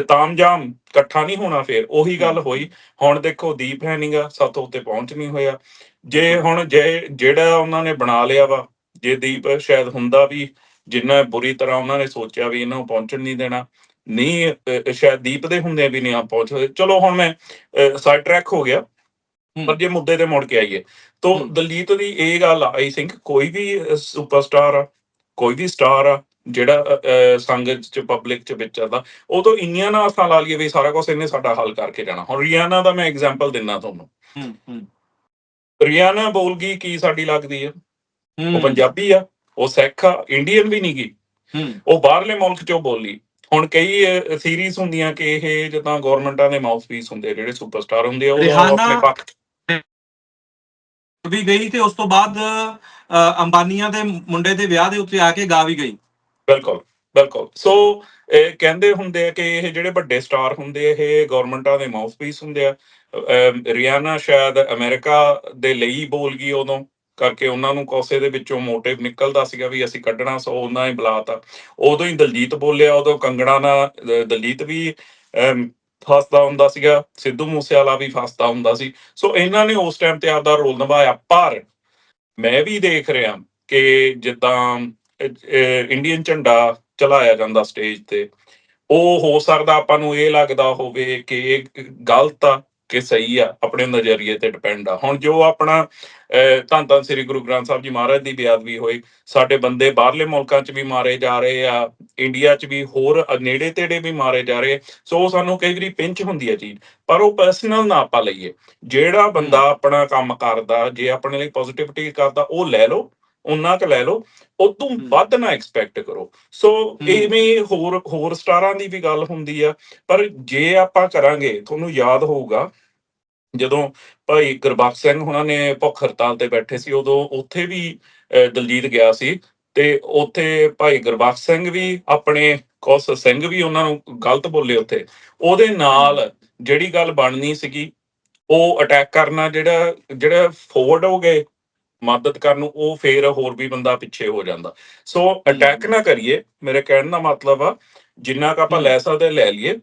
ਤਾਮਜਾਮ ਇਕੱਠਾ ਨਹੀਂ ਹੋਣਾ ਫੇਰ ਉਹੀ ਗੱਲ ਹੋਈ ਹੁਣ ਦੇਖੋ ਦੀਪ ਹੈ ਨਹੀਂਗਾ ਸਾਤੋਂ ਉੱਤੇ ਪਹੁੰਚ ਨਹੀਂ ਹੋਇਆ ਜੇ ਹੁਣ ਜੇ ਜਿਹੜਾ ਉਹਨਾਂ ਨੇ ਬਣਾ ਲਿਆ ਵਾ ਜੇ ਦੀਪ ਸ਼ਾਇਦ ਹੁੰਦਾ ਵੀ ਜਿੰਨਾ ਬੁਰੀ ਤਰ੍ਹਾਂ ਉਹਨਾਂ ਨੇ ਸੋਚਿਆ ਵੀ ਇਹਨਾਂ ਨੂੰ ਪਹੁੰਚਣ ਨਹੀਂ ਦੇਣਾ ਨਹੀਂ ਸ਼ਾਇਦ ਦੀਪ ਦੇ ਹੁੰਦੇ ਵੀ ਨਹੀਂ ਆ ਪਹੁੰਚ ਸਕਦੇ। ਚਲੋ ਹੁਣ ਮੈਂ ਸਾਈਡ ਟਰੈਕ ਹੋ ਗਿਆ। ਪਰ ਜੇ ਮੁੱਦੇ ਤੇ ਮੁੜ ਕੇ ਆਈਏ ਤੋਂ। ਦਲਜੀਤ ਦੀ ਇਹ ਗੱਲ ਆਈ ਥਿੰਕ ਕੋਈ ਵੀ ਸੁਪਰਸਟਾਰ ਆ ਕੋਈ ਵੀ ਸਟਾਰ ਆ ਜਿਹੜਾ ਸੰਗਤ ਚ ਪਬਲਿਕ ਚ ਵਿਚਰਦਾ ਉਹ ਤੋਂ ਇੰਨੀਆਂ ਨਾ ਆਸਾਂ ਲਾ ਲਈਏ ਵੀ ਸਾਰਾ ਕੁਝ ਇਹਨੇ ਸਾਡਾ ਹੱਲ ਕਰਕੇ ਜਾਣਾ। ਹੁਣ ਰਿਆਨਾ ਦਾ ਮੈਂ ਐਗਜ਼ਾਮਪਲ ਦਿੰਨਾ ਤੁਹਾਨੂੰ। ਹੂੰ ਹੂੰ। ਰਿਆਨਾ ਬੋਲ ਗਈ ਕੀ ਸਾਡੀ ਲੱਗਦੀ ਆ? ਉਹ ਪੰਜਾਬੀ ਆ ਉਹ ਸਿੱਖ ਆ ਇੰਡੀਅਨ ਵੀ ਨਹੀਂ ਗੀ ਹੂੰ। ਉਹ ਬਾਹਰਲੇ ਮੁਲਕ ਚੋਂ ਬੋਲੀ। ਹੁਣ ਕਈ ਸੀਰੀਜ਼ ਹੁੰਦੀਆਂ ਕਿ ਇਹ ਜਿੱਦਾਂ ਗਵਰਨਮੈਂਟਾਂ ਦੇ ਮਾਊਥਪੀਸ ਹੁੰਦੇ ਜਿਹੜੇ ਸੁਪਰਸਟਾਰ ਹੁੰਦੇ ਆ ਉਹ ਆਪਣੇ ਪੱਖ ਵੀ ਗਈ ਤੇ ਉਸ ਤੋਂ ਬਾਅਦ ਅੰਬਾਨੀਆਂ ਦੇ ਮੁੰਡੇ ਦੇ ਵਿਆਹ ਦੇ ਉੱਤੇ ਆ ਕੇ ਗਾ ਵੀ ਗਈ। ਬਿਲਕੁਲ ਬਿਲਕੁਲ। ਸੋ ਇਹ ਕਹਿੰਦੇ ਹੁੰਦੇ ਆ ਕਿ ਇਹ ਜਿਹੜੇ ਵੱਡੇ ਸਟਾਰ ਹੁੰਦੇ ਆ ਇਹ ਗਵਰਨਮੈਂਟਾਂ ਦੇ ਮਾਊਥਪੀਸ ਹੁੰਦੇ ਆ। ਰਿਆਨਾ ਸ਼ਾਇਦ ਅਮਰੀਕਾ ਦੇ ਲਈ ਬੋਲ ਗਈ ਉਦੋਂ ਕਰਕੇ ਉਹਨਾਂ ਨੂੰ ਕੋਸੇ ਦੇ ਵਿੱਚੋਂ ਮੋਟਿਵ ਨਿਕਲਦਾ ਸੀਗਾ ਵੀ ਅਸੀਂ ਕੱਢਣਾ ਸੋ ਉਹਨਾਂ ਹੀ ਬੁਲਾਤਾ। ਉਦੋਂ ਹੀ ਦਲਜੀਤ ਬੋਲਿਆ ਉਦੋਂ ਕੰਗਣਾ ਨਾਲ ਦਲਜੀਤ ਵੀ ਅਮ, ਫਸਦਾ ਹੁੰਦਾ ਸੀਗਾ ਸਿੱਧੂ ਮੂਸੇਵਾਲਾ ਵੀ ਫਸਦਾ ਹੁੰਦਾ ਸੀ। ਸੋ ਇਹਨਾਂ ਨੇ ਉਸ ਟਾਈਮ ਤੇ ਆਪਦਾ ਰੋਲ ਨਿਭਾਇਆ ਪਰ ਮੈਂ ਵੀ ਦੇਖ ਰਿਹਾ ਕਿ ਜਿੱਦਾਂ ਇੰਡੀਅਨ ਝੰਡਾ ਚਲਾਇਆ ਜਾਂਦਾ ਸਟੇਜ ਤੇ। ਉਹ ਹੋ ਸਕਦਾ ਆਪਾਂ ਨੂੰ ਇਹ ਲੱਗਦਾ ਹੋਵੇ ਕਿ ਇਹ ਗਲਤ ਆ ਕਿ ਸਹੀ ਆ ਆਪਣੇ ਨਜ਼ਰੀਏ ਤੇ ਡਿਪੈਂਡ ਆ। ਹੁਣ ਜੋ ਆਪਣਾ ਧੰਨ ਧੰਨ ਸ੍ਰੀ ਗੁਰੂ ਗ੍ਰੰਥ ਸਾਹਿਬ ਜੀ ਮਹਾਰਾਜ ਦੀ ਬੇਅਦਬੀ ਹੋਈ ਸਾਡੇ ਬੰਦੇ ਬਾਹਰਲੇ ਮੁਲਕਾਂ 'ਚ ਵੀ ਮਾਰੇ ਜਾ ਰਹੇ ਆ ਇੰਡੀਆ 'ਚ ਵੀ ਹੋਰ ਨੇੜੇ ਤੇੜੇ ਵੀ ਮਾਰੇ ਜਾ ਰਹੇ ਸੋ ਸਾਨੂੰ ਕਈ ਵਾਰੀ ਪਿੰਚ ਹੁੰਦੀ ਹੈ ਚੀਜ਼ ਪਰ ਉਹ ਪਰਸਨਲ ਨਾ ਆਪਾਂ ਲਈਏ। ਜਿਹੜਾ ਬੰਦਾ ਆਪਣਾ ਕੰਮ ਕਰਦਾ ਜੇ ਆਪਣੇ ਲਈ ਪੋਜ਼ਿਟਿਵਿਟੀ ਕਰਦਾ ਉਹ ਲੈ ਲਓ। ਉਹਨਾਂ ਕ ਲੈ ਲਓ ਉਹ ਤੋਂ ਹਮ। ਵੱਧ ਨਾ ਐਕਸਪੈਕਟ ਕਰੋ ਸੋ। ਇਵੇਂ ਹੋਰ ਹੋਰ ਸਟਾਰਾਂ ਦੀ ਵੀ ਗੱਲ ਹੁੰਦੀ ਆ ਪਰ ਜੇ ਆਪਾਂ ਕਰਾਂਗੇ ਤੁਹਾਨੂੰ ਯਾਦ ਹੋਊਗਾ ਜਦੋਂ ਭਾਈ ਗੁਰਬਖਸ਼ ਸਿੰਘ ਹੁਣਾਂ ਨੇ ਭੁੱਖ ਹੜਤਾਲ ਤੇ ਬੈਠੇ ਸੀ ਉਦੋਂ ਉੱਥੇ ਵੀ ਦਲਜੀਤ ਗਿਆ ਸੀ ਤੇ ਉੱਥੇ ਭਾਈ ਗੁਰਬਖਸ਼ ਸਿੰਘ ਵੀ ਆਪਣੇ ਕੁਸ ਸਿੰਘ ਵੀ ਉਹਨਾਂ ਨੂੰ ਗਲਤ ਬੋਲੇ ਉੱਥੇ ਉਹਦੇ ਨਾਲ ਜਿਹੜੀ ਗੱਲ ਬਣਨੀ ਸੀਗੀ ਉਹ ਅਟੈਕ ਕਰਨਾ ਜਿਹੜਾ ਜਿਹੜਾ ਫੋਰਵਰਡ ਹੋ ਗਏ ਮਦਦ ਕਰਨ ਨੂੰ ਉਹ ਫੇਰ ਹੋਰ ਵੀ ਬੰਦਾ ਪਿੱਛੇ ਹੋ ਜਾਂਦਾ। ਸੋ ਅਟੈਕ ਨਾ ਕਰੀਏ ਮੇਰੇ ਕਹਿਣ ਦਾ ਮਤਲਬ ਆ ਜਿੰਨਾ ਕ ਆਪਾਂ। ਲੈ ਸਕਦੇ ਲੈ ਲਈਏ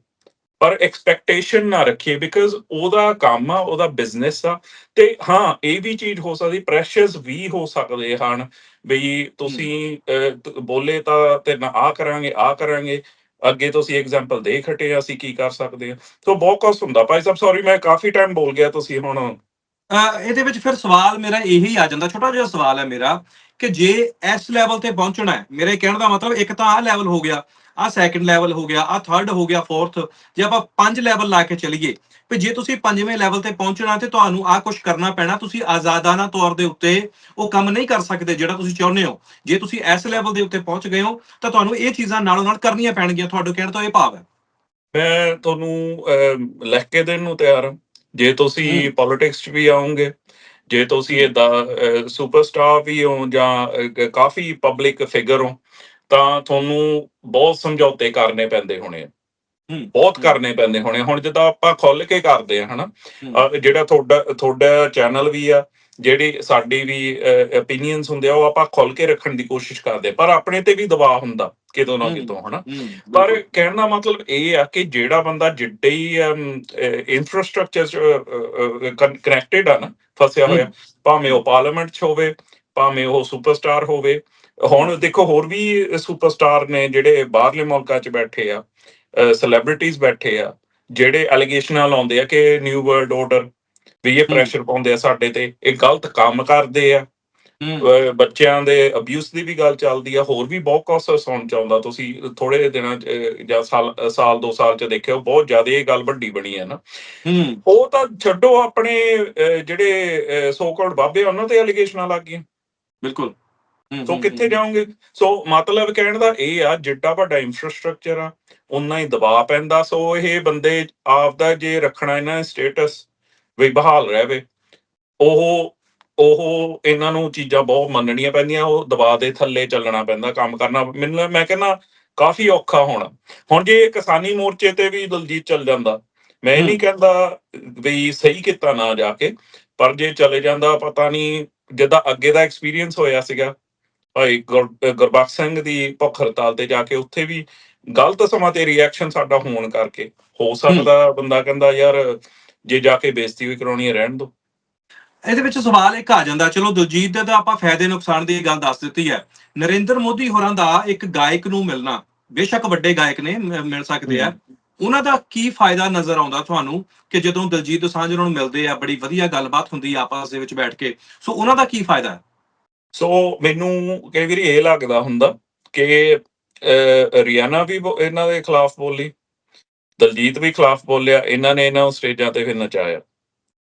ਪਰ ਐਕਸਪੈਕਟੇਸ਼ਨ ਨਾ ਰੱਖੀਏ ਬਿਕਾਜ਼ ਉਹਦਾ ਕੰਮ ਆ ਉਹਦਾ ਬਿਜ਼ਨਸ ਆ ਤੇ ਹਾਂ ਇਹ ਵੀ ਚੀਜ਼ ਹੋ ਸਕਦੀ ਪ੍ਰੈਸ਼ਰਸ ਵੀ ਹੋ ਸਕਦੇ ਹਨ ਵੀ ਤੁਸੀਂ ਬੋਲੇ ਤਾਂ ਤੇ ਨਾ ਆ ਕਰਾਂਗੇ ਆ ਕਰਾਂਗੇ ਅੱਗੇ ਤੁਸੀਂ ਐਗਜ਼ਾਮਪਲ ਦੇ ਖਟੇ ਆ, ਅਸੀਂ ਕੀ ਕਰ ਸਕਦੇ ਆ। ਸੋ ਬਹੁਤ ਕੁਛ ਹੁੰਦਾ। ਭਾਈ ਸਾਹਿਬ ਸੌਰੀ ਮੈਂ ਕਾਫੀ ਟਾਈਮ ਬੋਲ ਗਿਆ ਤੁਸੀਂ ਹੁਣ ਇਹਦੇ ਵਿੱਚ ਫਿਰ ਸਵਾਲ ਮੇਰਾ ਇਹੀ ਆ ਜਾਂਦਾ ਛੋਟਾ ਜਿਹਾ ਸਵਾਲ ਹੈ ਮੇਰਾ ਕਿ ਜੇ ਇਸ ਲੈਵਲ ਤੇ ਪਹੁੰਚਣਾ ਹੈ ਮੇਰੇ ਕਹਿਣ ਦਾ ਮਤਲਬ ਇੱਕ ਤਾਂ ਆਹ ਲੈਵਲ ਹੋ ਗਿਆ ਆਹ ਸੈਕੰਡ ਲੈਵਲ ਹੋ ਗਿਆ ਆਹ ਥਰਡ ਹੋ ਗਿਆ ਫੋਰਥ ਜੇ ਆਪਾਂ ਪੰਜ ਲੈਵਲ ਲਾ ਕੇ ਚੱਲੀਏ ਵੀ ਜੇ ਤੁਸੀਂ ਪੰਜਵੇਂ ਲੈਵਲ ਤੇ ਪਹੁੰਚਣਾ ਤੇ ਤੁਹਾਨੂੰ ਆਹ ਕੁਝ ਕਰਨਾ ਪੈਣਾ ਤੁਸੀਂ ਆਜ਼ਾਦਾਨਾ ਤੌਰ ਦੇ ਉੱਤੇ ਉਹ ਕੰਮ ਨਹੀਂ ਕਰ ਸਕਦੇ ਜਿਹੜਾ ਤੁਸੀਂ ਚਾਹੁੰਦੇ ਹੋ। ਜੇ ਤੁਸੀਂ ਇਸ ਲੈਵਲ ਦੇ ਉੱਤੇ ਪਹੁੰਚ ਗਏ ਹੋ ਤਾਂ ਤੁਹਾਨੂੰ ਇਹ ਚੀਜ਼ਾਂ ਨਾਲੋਂ ਨਾਲ ਕਰਨੀਆਂ ਪੈਣਗੀਆਂ ਤੁਹਾਡੇ ਕਹਿਣ ਤੋਂ ਇਹ ਭਾਵ ਹੈ। ਮੈਂ ਤੁਹਾਨੂੰ ਅਮ, ਲਿਖ ਕੇ ਦੇਣ ਨੂੰ ਤਿਆਰ ਹਾਂ। ਜੇ ਤੁਸੀਂ। ਪੋਲਿਟਿਕਸ 'ਚ ਵੀ ਆਉਂਗੇ ਜੇ ਤੁਸੀਂ ਇਹਦਾ ਸੁਪਰਸਟਾਰ ਵੀ ਹੋ ਜਾਂ ਕਾਫੀ ਪਬਲਿਕ ਫਿਗਰ ਹੋ ਤਾਂ ਤੁਹਾਨੂੰ ਬਹੁਤ ਸਮਝੌਤੇ ਕਰਨੇ ਪੈਂਦੇ ਹੋਣੇ ਬਹੁਤ ਕਰਨੇ ਪੈਂਦੇ ਹੋਣੇ ਹੁਣ ਜਿੱਦਾਂ ਆਪਾਂ ਖੁੱਲ ਕੇ ਕਰਦੇ ਆ ਹਨਾ? ਜਿਹੜਾ ਤੁਹਾਡਾ ਤੁਹਾਡਾ ਚੈਨਲ ਵੀ ਆ ਜਿਹੜੀ ਸਾਡੀ ਵੀ opinions ਹੁੰਦੇ ਆ ਉਹ ਆਪਾਂ ਖੁੱਲ ਕੇ ਰੱਖਣ ਦੀ ਕੋਸ਼ਿਸ਼ ਕਰਦੇ ਪਰ ਆਪਣੇ ਤੇ ਵੀ ਦਬਾਅ ਹੁੰਦਾ ਕਿਤੋਂ ਨਾ। ਕਿਤੋਂ ਹਨਾ ਪਰ। ਕਹਿਣ ਦਾ ਮਤਲਬ ਇਹ ਆ ਕਿ ਜਿਹੜਾ ਬੰਦਾ ਜਿੱਡੇ ਹੀ ਇਨਫਰਾਸਟ੍ਰਕਚਰ ਕਨੈਕਟਡ ਆ ਨਾ ਫਸਿਆ ਹੋਇਆ ਭਾਵੇਂ ਉਹ ਪਾਰਲੀਮੈਂਟ 'ਚ ਹੋਵੇ ਭਾਵੇਂ ਉਹ ਸੁਪਰਸਟਾਰ ਹੋਵੇ ਹੁਣ ਦੇਖੋ ਹੋਰ ਵੀ ਸੁਪਰਸਟਾਰ ਨੇ ਜਿਹੜੇ ਬਾਹਰਲੇ ਮੁਲਕਾਂ 'ਚ ਬੈਠੇ ਆ ਸੈਲੀਬ੍ਰਿਟੀਜ਼ ਬੈਠੇ ਆ ਜਿਹੜੇ ਅਲੀਗੇਸ਼ਨਾਂ ਲਾਉਂਦੇ ਆ ਕਿ ਨਿਊ ਵਰਲਡ ਆਰਡਰ ਵੀ ਇਹ ਪ੍ਰੈਸ਼ਰ ਪਾਉਂਦੇ ਆ ਸਾਡੇ ਤੇ ਇਹ ਗਲਤ ਕੰਮ ਕਰਦੇ ਆ। ਬੱਚਿਆਂ ਦੇ ਅਬਿਊਜ਼ ਦੀ ਵੀ ਗੱਲ ਚੱਲਦੀ ਆ ਹੋਰ ਵੀ ਬਹੁਤ ਕੁਝ ਸੁਣ ਚ ਆਉਂਦਾ। ਤੁਸੀਂ ਥੋੜੇ ਦਿਨਾਂ ਜਾਂ ਸਾਲ ਸਾਲ ਦੋ ਸਾਲ ਚ ਦੇਖਿਓ ਬਹੁਤ ਜ਼ਿਆਦਾ ਇਹ ਗੱਲ ਵੱਡੀ ਬਣੀ ਹੈ ਨਾ। ਉਹ ਤਾਂ ਛੱਡੋ ਆਪਣੇ ਜਿਹੜੇ ਸੋ ਕਾਲਡ ਬਾਬੇ ਉਹਨਾਂ ਤੇ ਅਲੀਗੇਸ਼ਨਾਂ ਲੱਗ ਗਈਆਂ। ਬਿਲਕੁਲ। ਸੋ ਕਿੱਥੇ। ਜਾਓਗੇ? ਸੋ ਮਤਲਬ ਕਹਿਣ ਦਾ ਇਹ ਆ ਜਿੱਡਾ ਵੱਡਾ ਇਨਫਰਾਸਟ੍ਰਕਚਰ ਆ ਉਨਾ ਹੀ ਦਬਾਅ ਪੈਂਦਾ। ਸੋ ਇਹ ਬੰਦੇ ਆਪਦਾ ਜੇ ਰੱਖਣਾ ਇਹਨਾਂ ਸਟੇਟਸ ਵੀ ਬਹਾਲ ਰਹਿਵੇ ਉਹ ਉਹ ਇਹਨਾਂ ਨੂੰ ਚੀਜ਼ਾਂ ਬਹੁਤ ਮੰਨਣੀਆਂ ਪੈਂਦੀਆਂ ਉਹ ਦਬਾਅ ਦੇ ਥੱਲੇ ਚੱਲਣਾ ਪੈਂਦਾ ਕੰਮ ਕਰਨਾ। ਮੈਨੂੰ ਮੈਂ ਕਹਿੰਦਾ ਕਾਫੀ ਔਖਾ ਹੋਣਾ। ਹੁਣ ਜੇ ਕਿਸਾਨੀ ਮੋਰਚੇ ਤੇ ਵੀ ਦਲਜੀਤ ਚੱਲ ਜਾਂਦਾ ਮੈਂ ਨਹੀਂ। ਕਹਿੰਦਾ ਵੀ ਸਹੀ ਕੀਤਾ ਨਾ ਜਾ ਕੇ ਪਰ ਜੇ ਚਲੇ ਜਾਂਦਾ ਪਤਾ ਨਹੀਂ ਜਿੱਦਾਂ ਅੱਗੇ ਦਾ ਐਕਸਪੀਰੀਅੰਸ ਹੋਇਆ ਸੀਗਾ ਭਾਈ ਗੁਰ- ਗੁਰਬਖਸ਼ ਸਿੰਘ ਦੀ ਭੁੱਖ ਹੜਤਾਲ ਤੇ ਜਾ ਕੇ ਉੱਥੇ ਵੀ ਗਲਤ ਸਮਾਂ ਤੇ ਰਿਐਕਸ਼ਨ ਸਾਡਾ ਹੋਣ ਕਰਕੇ। ਹੋ ਸਕਦਾ ਬੰਦਾ ਕਹਿੰਦਾ ਯਾਰ ਜੇ ਜਾ ਕੇ ਬੇਇੱਜ਼ਤੀ ਵੀ ਕਰਾਉਣੀ ਹੈ ਰਹਿਣ ਦੋ ਇਹਦੇ ਵਿੱਚ ਸਵਾਲ ਇੱਕ ਆ ਜਾਂਦਾ। ਚਲੋ ਦਲਜੀਤ ਦੇ ਤਾਂ ਆਪਾਂ ਫਾਇਦੇ ਨੁਕਸਾਨ ਦੀ ਗੱਲ ਦੱਸ ਦਿੱਤੀ ਹੈ। ਨਰਿੰਦਰ ਮੋਦੀ ਹੋਰਾਂ ਦਾ ਇੱਕ ਗਾਇਕ ਨੂੰ ਮਿਲਣਾ। ਬੇਸ਼ੱਕ ਵੱਡੇ ਗਾਇਕ ਨੇ ਮਿਲ ਸਕਦੇ ਆ। ਉਹਨਾਂ ਦਾ ਕੀ ਫਾਇਦਾ ਨਜ਼ਰ ਆਉਂਦਾ ਤੁਹਾਨੂੰ ਕਿ ਜਦੋਂ ਦਲਜੀਤ ਦੋਸਾਂਝ ਉਹਨਾਂ ਨੂੰ ਮਿਲਦੇ ਆ ਬੜੀ ਵਧੀਆ ਗੱਲਬਾਤ ਹੁੰਦੀ ਆ ਆਪਸ ਦੇ ਵਿੱਚ ਬੈਠ ਕੇ? ਸੋ ਉਹਨਾਂ ਦਾ ਕੀ ਫਾਇਦਾ? ਹੈ ਸੋ ਮੈਨੂੰ ਕਈ ਵਾਰੀ ਇਹ ਲੱਗਦਾ ਹੁੰਦਾ ਕਿ ਰਿਆਨਾ ਵੀ ਇਹਨਾਂ ਦੇ ਖਿਲਾਫ ਬੋਲੀ। ਦਲਜੀਤ ਵੀ ਖਿਲਾਫ ਬੋਲਿਆ ਇਹਨਾਂ ਨੇ ਇਹਨਾਂ ਨੂੰ ਸਟੇਜਾਂ ਤੇ ਫਿਰ ਨਚਾਇਆ।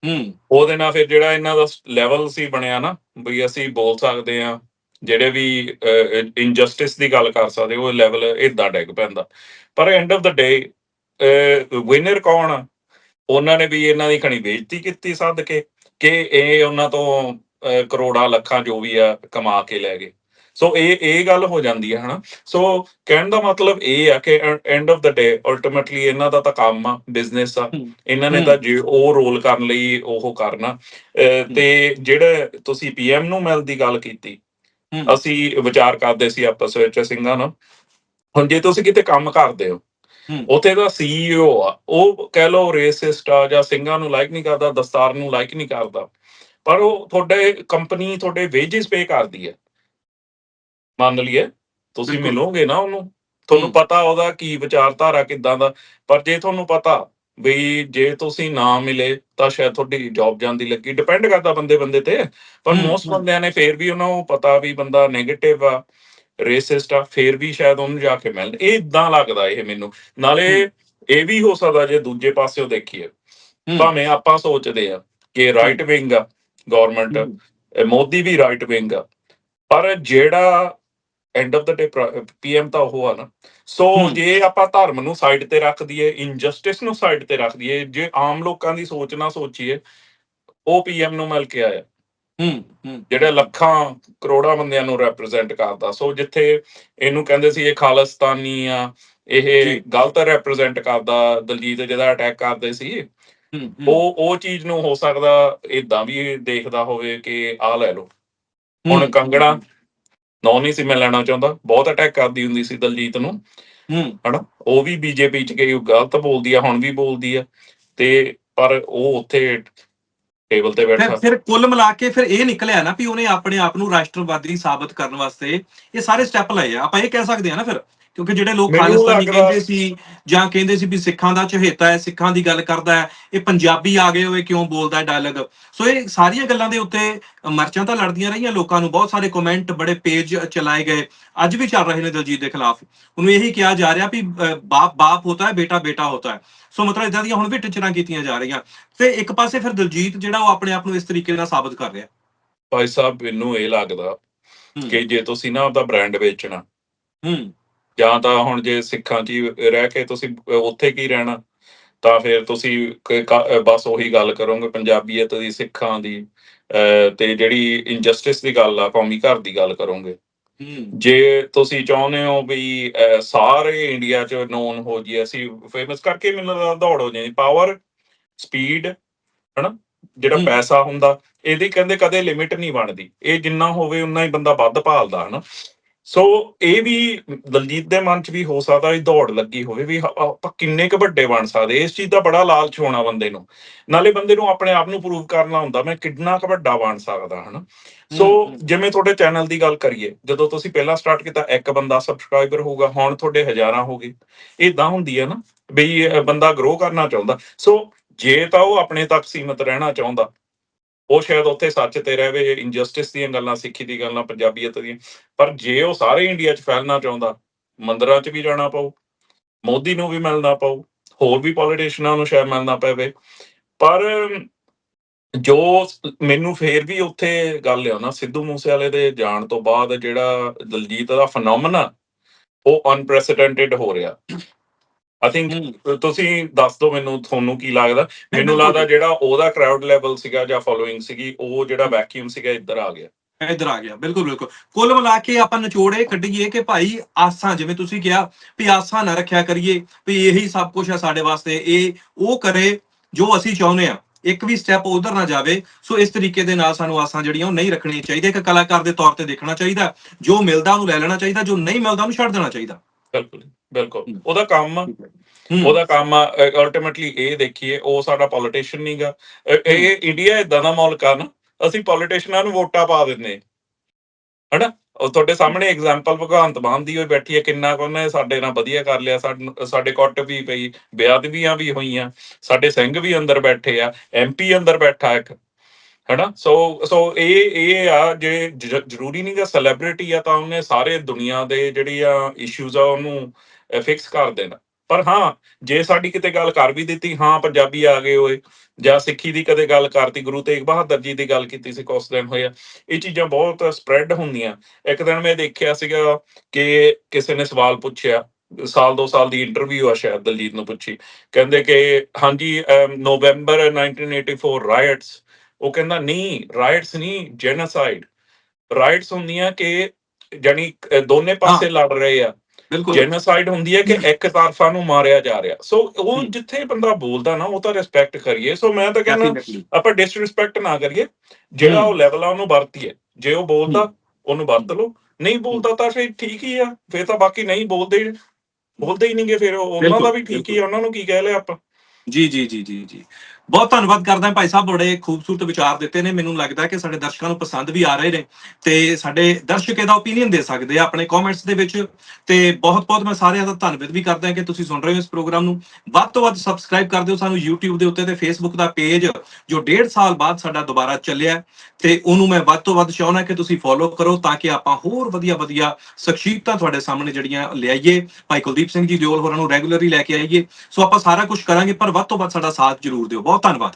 ਹੂੰ। ਉਹਦੇ ਨਾਲ ਫਿਰ ਜਿਹੜਾ ਇਹਨਾਂ ਦਾ ਲੈਵਲ ਸੀ ਬਣਿਆ ਨਾ ਵੀ ਅਸੀਂ ਬੋਲ ਸਕਦੇ ਆ ਜਿਹੜੇ ਵੀ ਇਨਜਸਟਿਸ ਦੀ ਗੱਲ ਕਰ ਸਕਦੇ ਉਹ ਲੈਵਲ ਇਦਾਂ ਡਿੱਗ ਪੈਂਦਾ। ਪਰ end of the day winner ਕੌਣ ਆ? ਉਹਨਾਂ ਨੇ ਵੀ ਇਹਨਾਂ ਦੀ ਖਣੀ ਬੇਇੱਜ਼ਤੀ ਕੀਤੀ ਸੱਦ ਕੇ ਕਿ ਇਹ ਉਹਨਾਂ ਤੋਂ ਕਰੋੜਾਂ ਲੱਖਾਂ ਜੋ ਵੀ ਆ ਕਮਾ ਕੇ ਲੈ ਗਏ। ਸੋ ਇਹ ਇਹ ਗੱਲ ਹੋ ਜਾਂਦੀ ਹੈ ਹਨਾ ਸੋ ਕਹਿਣ ਦਾ ਮਤਲਬ ਇਹ ਆ ਕਿ end of the day ultimately ਇਹਨਾਂ ਦਾ ਤਾਂ ਕੰਮ ਆ ਬਿਜ਼ਨਸ ਆ। ਇਹਨਾਂ ਨੇ। ਤਾਂ ਜੇ ਉਹ ਰੋਲ ਕਰਨ ਲਈ ਉਹ ਕਰਨਾ ਤੇ ਜਿਹੜੇ ਤੁਸੀਂ ਪੀਐਮ ਨੂੰ ਮਿਲ ਦੀ ਗੱਲ ਕੀਤੀ। ਅਸੀਂ ਵਿਚਾਰ ਕਰਦੇ ਸੀ ਆਪਸ ਵਿੱਚ ਸਿੰਘਾਂ ਨਾਲ ਹੁਣ ਜੇ ਤੁਸੀਂ ਕਿਤੇ ਕੰਮ ਕਰਦੇ ਹੋ। ਉੱਥੇ ਦਾ ਸੀਈਓ ਆ ਉਹ ਕਹਿ ਲਓ ਰੇਸਿਸਟ ਆ ਜਾਂ ਸਿੰਘਾਂ ਨੂੰ ਲਾਈਕ ਨਹੀਂ ਕਰਦਾ ਦਸਤਾਰ ਨੂੰ ਲਾਈਕ ਨਹੀਂ ਕਰਦਾ ਪਰ ਉਹ ਤੁਹਾਡੇ ਕੰਪਨੀ ਤੁਹਾਡੇ ਵੇਜਸ ਪੇ ਕਰਦੀ ਹੈ ਮੰਨ ਲਈਏ ਤੁਸੀਂ ਬਿਲਕੁਲ। ਮਿਲੋਗੇ ਨਾ ਉਹਨੂੰ ਤੁਹਾਨੂੰ। ਪਤਾ ਉਹਦਾ ਕੀ ਵਿਚਾਰਧਾਰਾ ਕਿਦਾਂ ਦਾ ਪਰ ਜੇ ਤੁਹਾਨੂੰ ਪਤਾ ਵੀ ਜੇ ਤੁਸੀਂ ਨਾ ਮਿਲੇ ਤਾਂ ਸ਼ਾਇਦ ਤੁਹਾਡੀ ਜੌਬ ਜਾਂਦੀ ਲੱਗੀ ਡਿਪੈਂਡ ਕਰਦਾ ਬੰਦੇ ਬੰਦੇ ਤੇ ਪਰ ਮੋਸਟ। ਬੰਦਿਆਂ ਨੇ ਫੇਰ ਵੀ ਉਹਨਾਂ ਨੂੰ ਪਤਾ ਵੀ ਬੰਦਾ 네ਗੇਟਿਵ ਆ ਰੇਸਿਸਟ ਆ ਫੇਰ ਵੀ ਸ਼ਾਇਦ ਉਹਨੂੰ ਜਾ ਕੇ ਮਿਲਣ ਇਹ ਇਦਾਂ ਲੱਗਦਾ ਇਹ ਮੈਨੂੰ ਨਾਲੇ। ਇਹ ਵੀ ਹੋ ਸਕਦਾ ਜੇ ਦੂਜੇ ਪਾਸਿਓਂ ਦੇਖੀਏ। ਭਾਵੇਂ ਆਪਾਂ ਸੋਚਦੇ ਆ ਕਿ ਰਾਈਟ ਵਿੰਗ ਆ ਗਵਰਨਮੈਂਟ। ਮੋਦੀ ਵੀ ਰਾਈਟ ਵਿੰਗ ਆ ਪਰ ਜਿਹੜਾ end of the day PM ਤਾਂ ਉਹ ਆ ਨਾ ਸੋ। ਜੇ ਆਪਾਂ ਧਰਮ ਨੂੰ ਸਾਈਡ ਤੇ ਰੱਖ ਦਈਏ ਇਨਜਸਟਿਸ ਨੂੰ ਸਾਈਡ ਤੇ ਰੱਖ ਦਈਏ ਜੇ ਆਮ ਲੋਕਾਂ ਦੀ ਸੋਚ ਨਾ ਸੋਚੀਏ ਉਹ ਪੀਐਮ ਨੂੰ ਮਿਲ ਕੇ ਆਇਆ ਹੂੰ ਹੂੰ ਜਿਹੜਾ ਲੱਖਾਂ ਕਰੋੜਾਂ ਬੰਦਿਆਂ ਨੂੰ ਰਿਪਰੈਜ਼ੈਂਟ ਕਰਦਾ ਸੋ ਜਿੱਥੇ ਇਹਨੂੰ ਕਹਿੰਦੇ ਸੀ ਇਹ ਖਾਲਿਸਤਾਨੀ ਆ ਇਹ। ਗਲਤ ਰਿਪਰੈਜ਼ੈਂਟ ਕਰਦਾ ਦਲਜੀਤ ਜਿਹਦਾ ਅਟੈਕ ਕਰਦੇ ਸੀ। ਉਹ ਉਹ ਚੀਜ਼ ਨੂੰ ਹੋ ਸਕਦਾ ਇਦਾਂ ਵੀ ਦੇਖਦਾ ਹੋਵੇ ਕਿ ਆ ਲੈ ਲਓ ਹੁਣ। ਕੰਗਣਾ ਨੌ ਨਹੀਂ ਸੀ ਮੈਂ ਲੈਣਾ ਚਾਹੁੰਦਾ ਬਹੁਤ ਅਟੈਕ ਕਰਦੀ ਹੁੰਦੀ ਸੀ ਦਲਜੀਤ ਨੂੰ। ਹੂੰ। ਹਨਾ? ਉਹ ਵੀ ਬੀਜੇਪੀ ਚ ਗਈ ਗਲਤ ਬੋਲਦੀ ਆ ਹੁਣ ਵੀ ਬੋਲਦੀ ਆ। ਤੇ ਪਰ ਉਹ ਉੱਥੇ ਟੇਬਲ ਤੇ ਬੈਠਾ। ਫਿਰ ਕੁੱਲ ਮਿਲਾ ਕੇ ਫਿਰ ਇਹ ਨਿਕਲਿਆ ਨਾ ਵੀ ਉਹਨੇ ਆਪਣੇ ਆਪ ਨੂੰ ਰਾਸ਼ਟਰਵਾਦੀ ਸਾਬਤ ਕਰਨ ਵਾਸਤੇ ਇਹ ਸਾਰੇ ਸਟੈਪ ਲਏ ਆ। ਆਪਾਂ ਇਹ ਕਹਿ ਸਕਦੇ ਆ ਨਾ ਫਿਰ ਕਿਉਂਕਿ ਜਿਹੜੇ ਲੋਕ ਖਾਲਿਸਤਾਨੀ ਕਹਿੰਦੇ ਸੀ ਜਾਂ ਕਹਿੰਦੇ ਸੀ ਵੀ ਸਿੱਖਾਂ ਦਾ ਚਹੇਤਾ ਹੈ ਸਿੱਖਾਂ ਦੀ ਗੱਲ ਕਰਦਾ ਹੈ ਇਹ ਪੰਜਾਬੀ ਆ ਗਏ ਹੋਏ ਕਿਉਂ ਬੋਲਦਾ ਹੈ ਡਾਇਲੌਗ ਸੋ ਇਹ ਸਾਰੀਆਂ ਗੱਲਾਂ ਦੇ ਉੱਤੇ ਮਰਚਾਂ ਤਾਂ ਲੜਦੀਆਂ ਰਹੀਆਂ ਲੋਕਾਂ ਨੂੰ ਬਹੁਤ ਸਾਰੇ ਕਮੈਂਟ ਬੜੇ ਪੇਜ ਚਲਾਏ ਗਏ ਅੱਜ ਵੀ ਚੱਲ ਰਹੇ ਨੇ ਦਲਜੀਤ ਦੇ ਖਿਲਾਫ। ਉਹਨੂੰ ਇਹੀ ਕਿਹਾ ਜਾ ਰਿਹਾ ਵੀ ਬਾਪ ਬਾਪ ਹੋਤਾ ਹੈ ਬੇਟਾ ਬੇਟਾ ਹੋਤਾ ਹੈ। ਸੋ ਮਤਲਬ ਇਦਾਂ ਦੀਆਂ ਹੁਣ ਵੀ ਟਿਚਰਾਂ ਕੀਤੀਆਂ ਜਾ ਰਹੀਆਂ। ਤੇ ਇੱਕ ਪਾਸੇ ਫਿਰ ਦਲਜੀਤ ਜਿਹੜਾ ਉਹ ਆਪਣੇ ਆਪ ਨੂੰ ਇਸ ਤਰੀਕੇ ਨਾਲ ਸਾਬਤ ਕਰ ਰਿਹਾ। ਭਾਈ ਸਾਹਿਬ ਮੈਨੂੰ ਇਹ ਲੱਗਦਾ। ਕਿ ਜੇ ਤੁਸੀਂ ਨਾ ਆਪਦਾ ਬ੍ਰਾਂਡ ਵੇਚਣਾ ਹੂੰ। ਜਾਂ ਤਾਂ ਹੁਣ ਜੇ ਸਿੱਖਾਂ 'ਚ ਹੀ ਰਹਿ ਕੇ ਤੁਸੀਂ ਉੱਥੇ ਕੀ ਰਹਿਣਾ? ਤਾਂ ਫਿਰ ਤੁਸੀਂ ਬਸ ਉਹੀ ਗੱਲ ਕਰੋਗੇ ਪੰਜਾਬੀਅਤ ਦੀ ਸਿੱਖਾਂ ਦੀ ਤੇ ਜਿਹੜੀ ਇਨਜਸਟਿਸ ਦੀ ਗੱਲ ਆ ਕੌਮੀ ਘਰ ਦੀ ਗੱਲ ਕਰੋਗੇ। ਜੇ ਤੁਸੀਂ ਚਾਹੁੰਦੇ ਹੋ ਵੀ ਸਾਰੇ ਇੰਡੀਆ 'ਚ ਨੋਨ ਹੋ ਜੀ ਅਸੀਂ ਫੇਮਸ ਕਰਕੇ ਮੈਨੂੰ ਲੱਗਦਾ ਦੌੜ ਹੋ ਜਾਂਦੀ ਪਾਵਰ ਸਪੀਡ ਹਨਾ? ਜਿਹੜਾ। ਪੈਸਾ ਹੁੰਦਾ ਇਹਦੀ ਕਹਿੰਦੇ ਕਦੇ ਲਿਮਿਟ ਨਹੀਂ ਬਣਦੀ। ਇਹ ਜਿੰਨਾ ਹੋਵੇ ਉਨਾ ਹੀ ਬੰਦਾ ਵੱਧ ਭਾਲਦਾ ਹਨਾ? ਸੋ ਇਹ ਵੀ ਦਲਜੀਤ ਦੇ ਮਨ 'ਚ ਵੀ ਹੋ ਸਕਦਾ ਇਹ ਦੌੜ ਲੱਗੀ ਹੋਵੇ ਵੀ ਆਪਾਂ ਕਿੰਨੇ ਕੁ ਵੱਡੇ ਬਣ ਸਕਦੇ। ਇਸ ਚੀਜ਼ ਦਾ ਬੜਾ ਲਾਲਚ ਹੋਣਾ ਬੰਦੇ ਨੂੰ। ਨਾਲੇ ਬੰਦੇ ਨੂੰ ਆਪਣੇ ਆਪ ਨੂੰ ਪ੍ਰੂਵ ਕਰਨਾ ਹੁੰਦਾ ਮੈਂ ਕਿੰਨਾ ਕੁ ਵੱਡਾ ਬਣ ਸਕਦਾ ਹਨਾ? ਸੋ। ਜਿਵੇਂ ਤੁਹਾਡੇ ਚੈਨਲ ਦੀ ਗੱਲ ਕਰੀਏ ਜਦੋਂ ਤੁਸੀਂ ਪਹਿਲਾਂ ਸਟਾਰਟ ਕੀਤਾ ਇੱਕ ਬੰਦਾ ਸਬਸਕ੍ਰਾਈਬਰ ਹੋਊਗਾ ਹੁਣ ਤੁਹਾਡੇ ਹਜ਼ਾਰਾਂ ਹੋ ਗਏ। ਇਦਾਂ ਹੁੰਦੀ ਹੈ ਨਾ ਵੀ ਬੰਦਾ ਗਰੋ ਕਰਨਾ ਚਾਹੁੰਦਾ। ਸੋ ਜੇ ਤਾਂ ਉਹ ਆਪਣੇ ਤੱਕ ਸੀਮਤ ਰਹਿਣਾ ਚਾਹੁੰਦਾ ਉਹ ਸ਼ਾਇਦ ਉੱਥੇ ਸੱਚ ਤੇ ਰਹੇ ਇਨਜਸਟਿਸ ਦੀਆਂ ਗੱਲਾਂ, ਸਿੱਖੀ ਦੀ ਗੱਲਾਂ, ਪੰਜਾਬੀਅਤ ਦੀਆਂ। ਪਰ ਜੇ ਉਹ ਸਾਰੇ ਇੰਡੀਆ 'ਚ ਫੈਲਣਾ ਚਾਹੁੰਦਾ, ਮੰਦਰਾਂ 'ਚ ਵੀ ਜਾਣਾ ਪਊ, ਮੋਦੀ ਨੂੰ ਵੀ ਮਿਲਣਾ ਪਊ, ਹੋਰ ਵੀ ਪੋਲੀਟੀਸ਼ੀਅਨਾਂ ਨੂੰ ਸ਼ਾਇਦ ਮਿਲਣਾ ਪਵੇ। ਪਰ ਜੋ ਮੈਨੂੰ ਫੇਰ ਵੀ ਉੱਥੇ ਗੱਲ ਆ ਨਾ, ਸਿੱਧੂ ਮੂਸੇਵਾਲੇ ਦੇ ਜਾਣ ਤੋਂ ਬਾਅਦ ਜਿਹੜਾ ਦਲਜੀਤ ਦਾ ਫਨੋਮਨਾ ਉਹ ਅਨਪ੍ਰੈਸੀਡੈਂਟਡ ਹੋ ਰਿਹਾ। I think. ਤੁਸੀਂ ਦੱਸ ਦਿਓ ਮੈਨੂੰ ਤੁਹਾਨੂੰ ਕੀ ਲੱਗਦਾ। ਮੈਨੂੰ। ਲੱਗਦਾ ਜਿਹੜਾ ਉਹਦਾ ਕਰਾਊਡ ਲੈਵਲ ਸੀਗਾ ਜਾਂ ਫੋਲੋਇੰਗ ਸੀਗੀ ਉਹ ਜਿਹੜਾ ਵੈਕਿਊਮ ਸੀਗਾ ਇੱਧਰ ਆ ਗਿਆ। ਇੱਧਰ ਆ ਗਿਆ ਬਿਲਕੁਲ ਬਿਲਕੁਲ। ਕੁੱਲ ਮਿਲਾ ਕੇ ਆਪਾਂ ਨਿਚੋੜੇ ਕੱਢੀਏ ਕਿ ਭਾਈ ਆਸਾਂ ਜਿਵੇਂ ਤੁਸੀਂ ਕਿਹਾ ਵੀ ਆਸਾਂ ਨਾ ਰੱਖਿਆ ਕਰੀਏ ਵੀ ਇਹੀ ਸਭ ਕੁਝ ਹੈ ਸਾਡੇ ਵਾਸਤੇ ਇਹ ਉਹ ਕਰੇ ਜੋ ਅਸੀਂ ਚਾਹੁੰਦੇ ਆ। ਇੱਕ ਵੀ ਸਟੈਪ ਉਧਰ ਨਾ ਜਾਵੇ ਸੋ ਇਸ ਤਰੀਕੇ ਦੇ ਨਾਲ ਸਾਨੂੰ ਆਸਾਂ ਜਿਹੜੀਆਂ ਉਹ ਨਹੀਂ ਰੱਖਣੀਆਂ ਚਾਹੀਦੀਆਂ। ਇੱਕ ਕਲਾਕਾਰ ਦੇ ਤੌਰ ਤੇ ਦੇਖਣਾ ਚਾਹੀਦਾ ਜੋ ਮਿਲਦਾ ਉਹਨੂੰ ਲੈ ਲੈਣਾ ਚਾਹੀਦਾ ਜੋ ਨਹੀਂ ਮਿਲਦਾ ਉਹਨੂੰ ਛੱਡ ਦੇਣਾ ਚਾਹੀਦਾ। ਬਿਲਕੁਲ ਬਿਲਕੁਲ। ਉਹਦਾ ਕੰਮ ਉਹਦਾ ਕੰਮ ਅਲਟੀਮੇਟਲੀ ਇਹ ਦੇਖੀਏ ਉਹ ਸਾਡਾ ਪੋਲੀਟੀਸ਼ੀਅਨ ਨਹੀਂਗਾ ਇਹ ਇੰਡੀਆ ਇਦਾਂ ਦਾ ਮੁਲਕ ਆ ਨਾ ਅਸੀਂ ਪੋਲੀਟੀਸ਼ੀਅਨਾਂ ਨੂੰ ਵੋਟਾਂ ਪਾ ਦਿੰਨੇ ਹਨਾ? ਉਹ ਤੁਹਾਡੇ ਸਾਹਮਣੇ ਐਗਜ਼ਾਮਪਲ ਭਗਵੰਤ ਮਾਨ ਦੀ ਹੋਈ ਬੈਠੀ ਹੈ ਕਿੰਨਾ ਕੁ ਉਹਨੇ ਸਾਡੇ ਨਾਲ ਵਧੀਆ ਕਰ ਲਿਆ ਸਾਡੇ ਕੁੱਟ ਵੀ ਪਈ ਬੇਅਦਬੀਆਂ ਵੀ ਹੋਈਆਂ ਸਾਡੇ ਸਿੰਘ ਵੀ ਅੰਦਰ ਬੈਠੇ ਆ ਐਮਪੀ ਅੰਦਰ ਬੈਠਾ ਇੱਕ। ਹਨਾ? ਸੋ ਸੋ ਇਹ ਇਹ ਆ ਜੇ ਜ਼ਰੂਰੀ ਨਹੀਂ ਕਿ ਸੈਲੀਬ੍ਰਿਟੀ ਆ ਤਾਂ ਉਹਨੇ ਸਾਰੇ ਦੁਨੀਆ ਦੇ ਜਿਹੜੀ ਆ ਇਸ਼ੂਜ਼ ਆ ਉਹਨੂੰ ਫਿਕਸ ਕਰ ਦੇਣਾ। ਪਰ ਹਾਂ, ਜੇ ਸਾਡੀ ਕਿਤੇ ਗੱਲ ਕਰ ਵੀ ਦਿੱਤੀ, ਹਾਂ, ਪੰਜਾਬੀ ਆ ਗਏ ਓਏ, ਜਾਂ ਸਿੱਖੀ ਦੀ ਕਦੇ ਗੱਲ ਕਰਤੀ, ਗੁਰੂ ਤੇਗ ਬਹਾਦਰ ਜੀ ਦੀ ਗੱਲ ਕੀਤੀ ਸੀ ਕੁਛ ਦਿਨ ਹੋਇਆ ਇਹ ਚੀਜ਼ਾਂ ਬਹੁਤ ਸਪਰੈਡ ਹੁੰਦੀਆਂ। ਇੱਕ ਦਿਨ ਮੈਂ ਦੇਖਿਆ ਸੀਗਾ ਕਿ ਕਿਸੇ ਨੇ ਸਵਾਲ ਪੁੱਛਿਆ, ਸਾਲ ਦੋ ਸਾਲ ਦੀ ਇੰਟਰਵਿਊ ਆ ਸ਼ਾਇਦ ਦਲਜੀਤ ਨੂੰ ਪੁੱਛੀ। ਕਹਿੰਦੇ ਕਿ ਹਾਂਜੀ ਨਵੰਬਰ 1984 ਰਾਇਟਸ ਉਹ ਕਹਿੰਦਾ ਨਹੀਂ ਰਾਇਟਸ ਨਹੀਂ ਜੈਨੋਸਾਈਡ ਰਾਇਟਸ ਹੁੰਦੀਆਂ ਕਿ ਜਾਨੀ ਦੋਨੇ ਪਾਸੇ ਲੜ ਰਹੇ ਆ। ਜੈਨੋਸਾਈਡ ਹੁੰਦੀ ਹੈ ਕਿ ਇੱਕ ਤਰਫਾ ਨੂੰ ਮਾਰਿਆ ਜਾ ਰਿਹਾ। ਸੋ ਉਹ। ਜਿੱਥੇ ਬੰਦਾ ਬੋਲਦਾ ਨਾ ਉਹ ਤਾਂ ਰਿਸਪੈਕਟ ਕਰੀਏ। ਸੋ ਮੈਂ ਤਾਂ ਕਹਿੰਦਾ. ਆਪਾਂ ਡਿਸਰਿਸਪੈਕਟ ਨਾ ਕਰੀਏ। ਜਿਹੜਾ। ਉਹ ਲੈਵਲ ਆ ਉਹਨੂੰ ਵਰਤੀਏ। ਜੇ ਉਹ ਬੋਲਦਾ ਉਹਨੂੰ ਵਰਤ ਲਓ। ਨਹੀਂ ਬੋਲਦਾ ਤਾਂ ਫਿਰ ਠੀਕ ਹੀ ਆ। ਫਿਰ ਤਾਂ ਬਾਕੀ ਨਹੀਂ ਬੋਲਦੇ ਬੋਲਦੇ ਹੀ ਨਹੀਂਗੇ ਫਿਰ। ਉਹ- ਉਹਨਾਂ ਦਾ ਵੀ ਠੀਕ ਹੀ ਆ। ਉਹਨਾਂ ਨੂੰ ਕੀ ਕਹਿ ਲਿਆ ਆਪਾਂ? ਜੀ ਜੀ ਜੀ ਜੀ ਜੀ। ਬਹੁਤ ਧੰਨਵਾਦ ਕਰਦਾ ਭਾਈ ਸਾਹਿਬ, ਬੜੇ ਖੂਬਸੂਰਤ ਵਿਚਾਰ ਦਿੱਤੇ ਨੇ। ਮੈਨੂੰ ਲੱਗਦਾ ਕਿ ਸਾਡੇ ਦਰਸ਼ਕਾਂ ਨੂੰ ਪਸੰਦ ਵੀ ਆ ਰਹੇ ਨੇ ਤੇ ਸਾਡੇ ਦਰਸ਼ਕ ਇਹਦਾ ਓਪੀਨੀਅਨ ਦੇ ਸਕਦੇ ਆ ਆਪਣੇ ਕਮੈਂਟਸ ਦੇ ਵਿੱਚ। ਤੇ ਬਹੁਤ ਬਹੁਤ ਮੈਂ ਸਾਰਿਆਂ ਦਾ ਧੰਨਵਾਦ ਵੀ ਕਰਦਾ ਹਾਂ ਕਿ ਤੁਸੀਂ ਸੁਣ ਰਹੇ ਹੋ ਇਸ ਪ੍ਰੋਗਰਾਮ ਨੂੰ। ਵੱਧ ਤੋਂ ਵੱਧ ਸਬਸਕ੍ਰਾਈਬ ਕਰ ਦਿਓ ਸਾਨੂੰ YouTube ਦੇ ਉੱਤੇ ਤੇ Facebook ਦਾ ਪੇਜ ਜੋ ਡੇਢ ਸਾਲ ਬਾਅਦ ਸਾਡਾ ਦੁਬਾਰਾ ਚੱਲਿਆ ਤੇ ਉਹਨੂੰ ਮੈਂ ਵੱਧ ਤੋਂ ਵੱਧ ਚਾਹੁੰਦਾ ਕਿ ਤੁਸੀਂ ਫੋਲੋ ਕਰੋ ਤਾਂ ਕਿ ਆਪਾਂ ਹੋਰ ਵਧੀਆ ਵਧੀਆ ਸ਼ਖਸੀਅਤਾਂ ਤੁਹਾਡੇ ਸਾਹਮਣੇ ਜਿਹੜੀਆਂ ਲਿਆਈਏ। ਭਾਈ ਕੁਲਦੀਪ ਸਿੰਘ ਜੀ ਦਿਓਲ ਹੋਰਾਂ ਨੂੰ ਰੈਗੂਲਰਲੀ ਲੈ ਕੇ ਆਈਏ। ਸੋ ਆਪਾਂ ਸਾਰਾ ਕੁਝ ਕਰਾਂਗੇ, ਪਰ ਵੱਧ ਤੋਂ ਵੱਧ ਸਾਡਾ ਸਾਥ ਜ਼ਰੂਰ ਦਿਓ। ਬਹੁਤ ਧੰਨਵਾਦ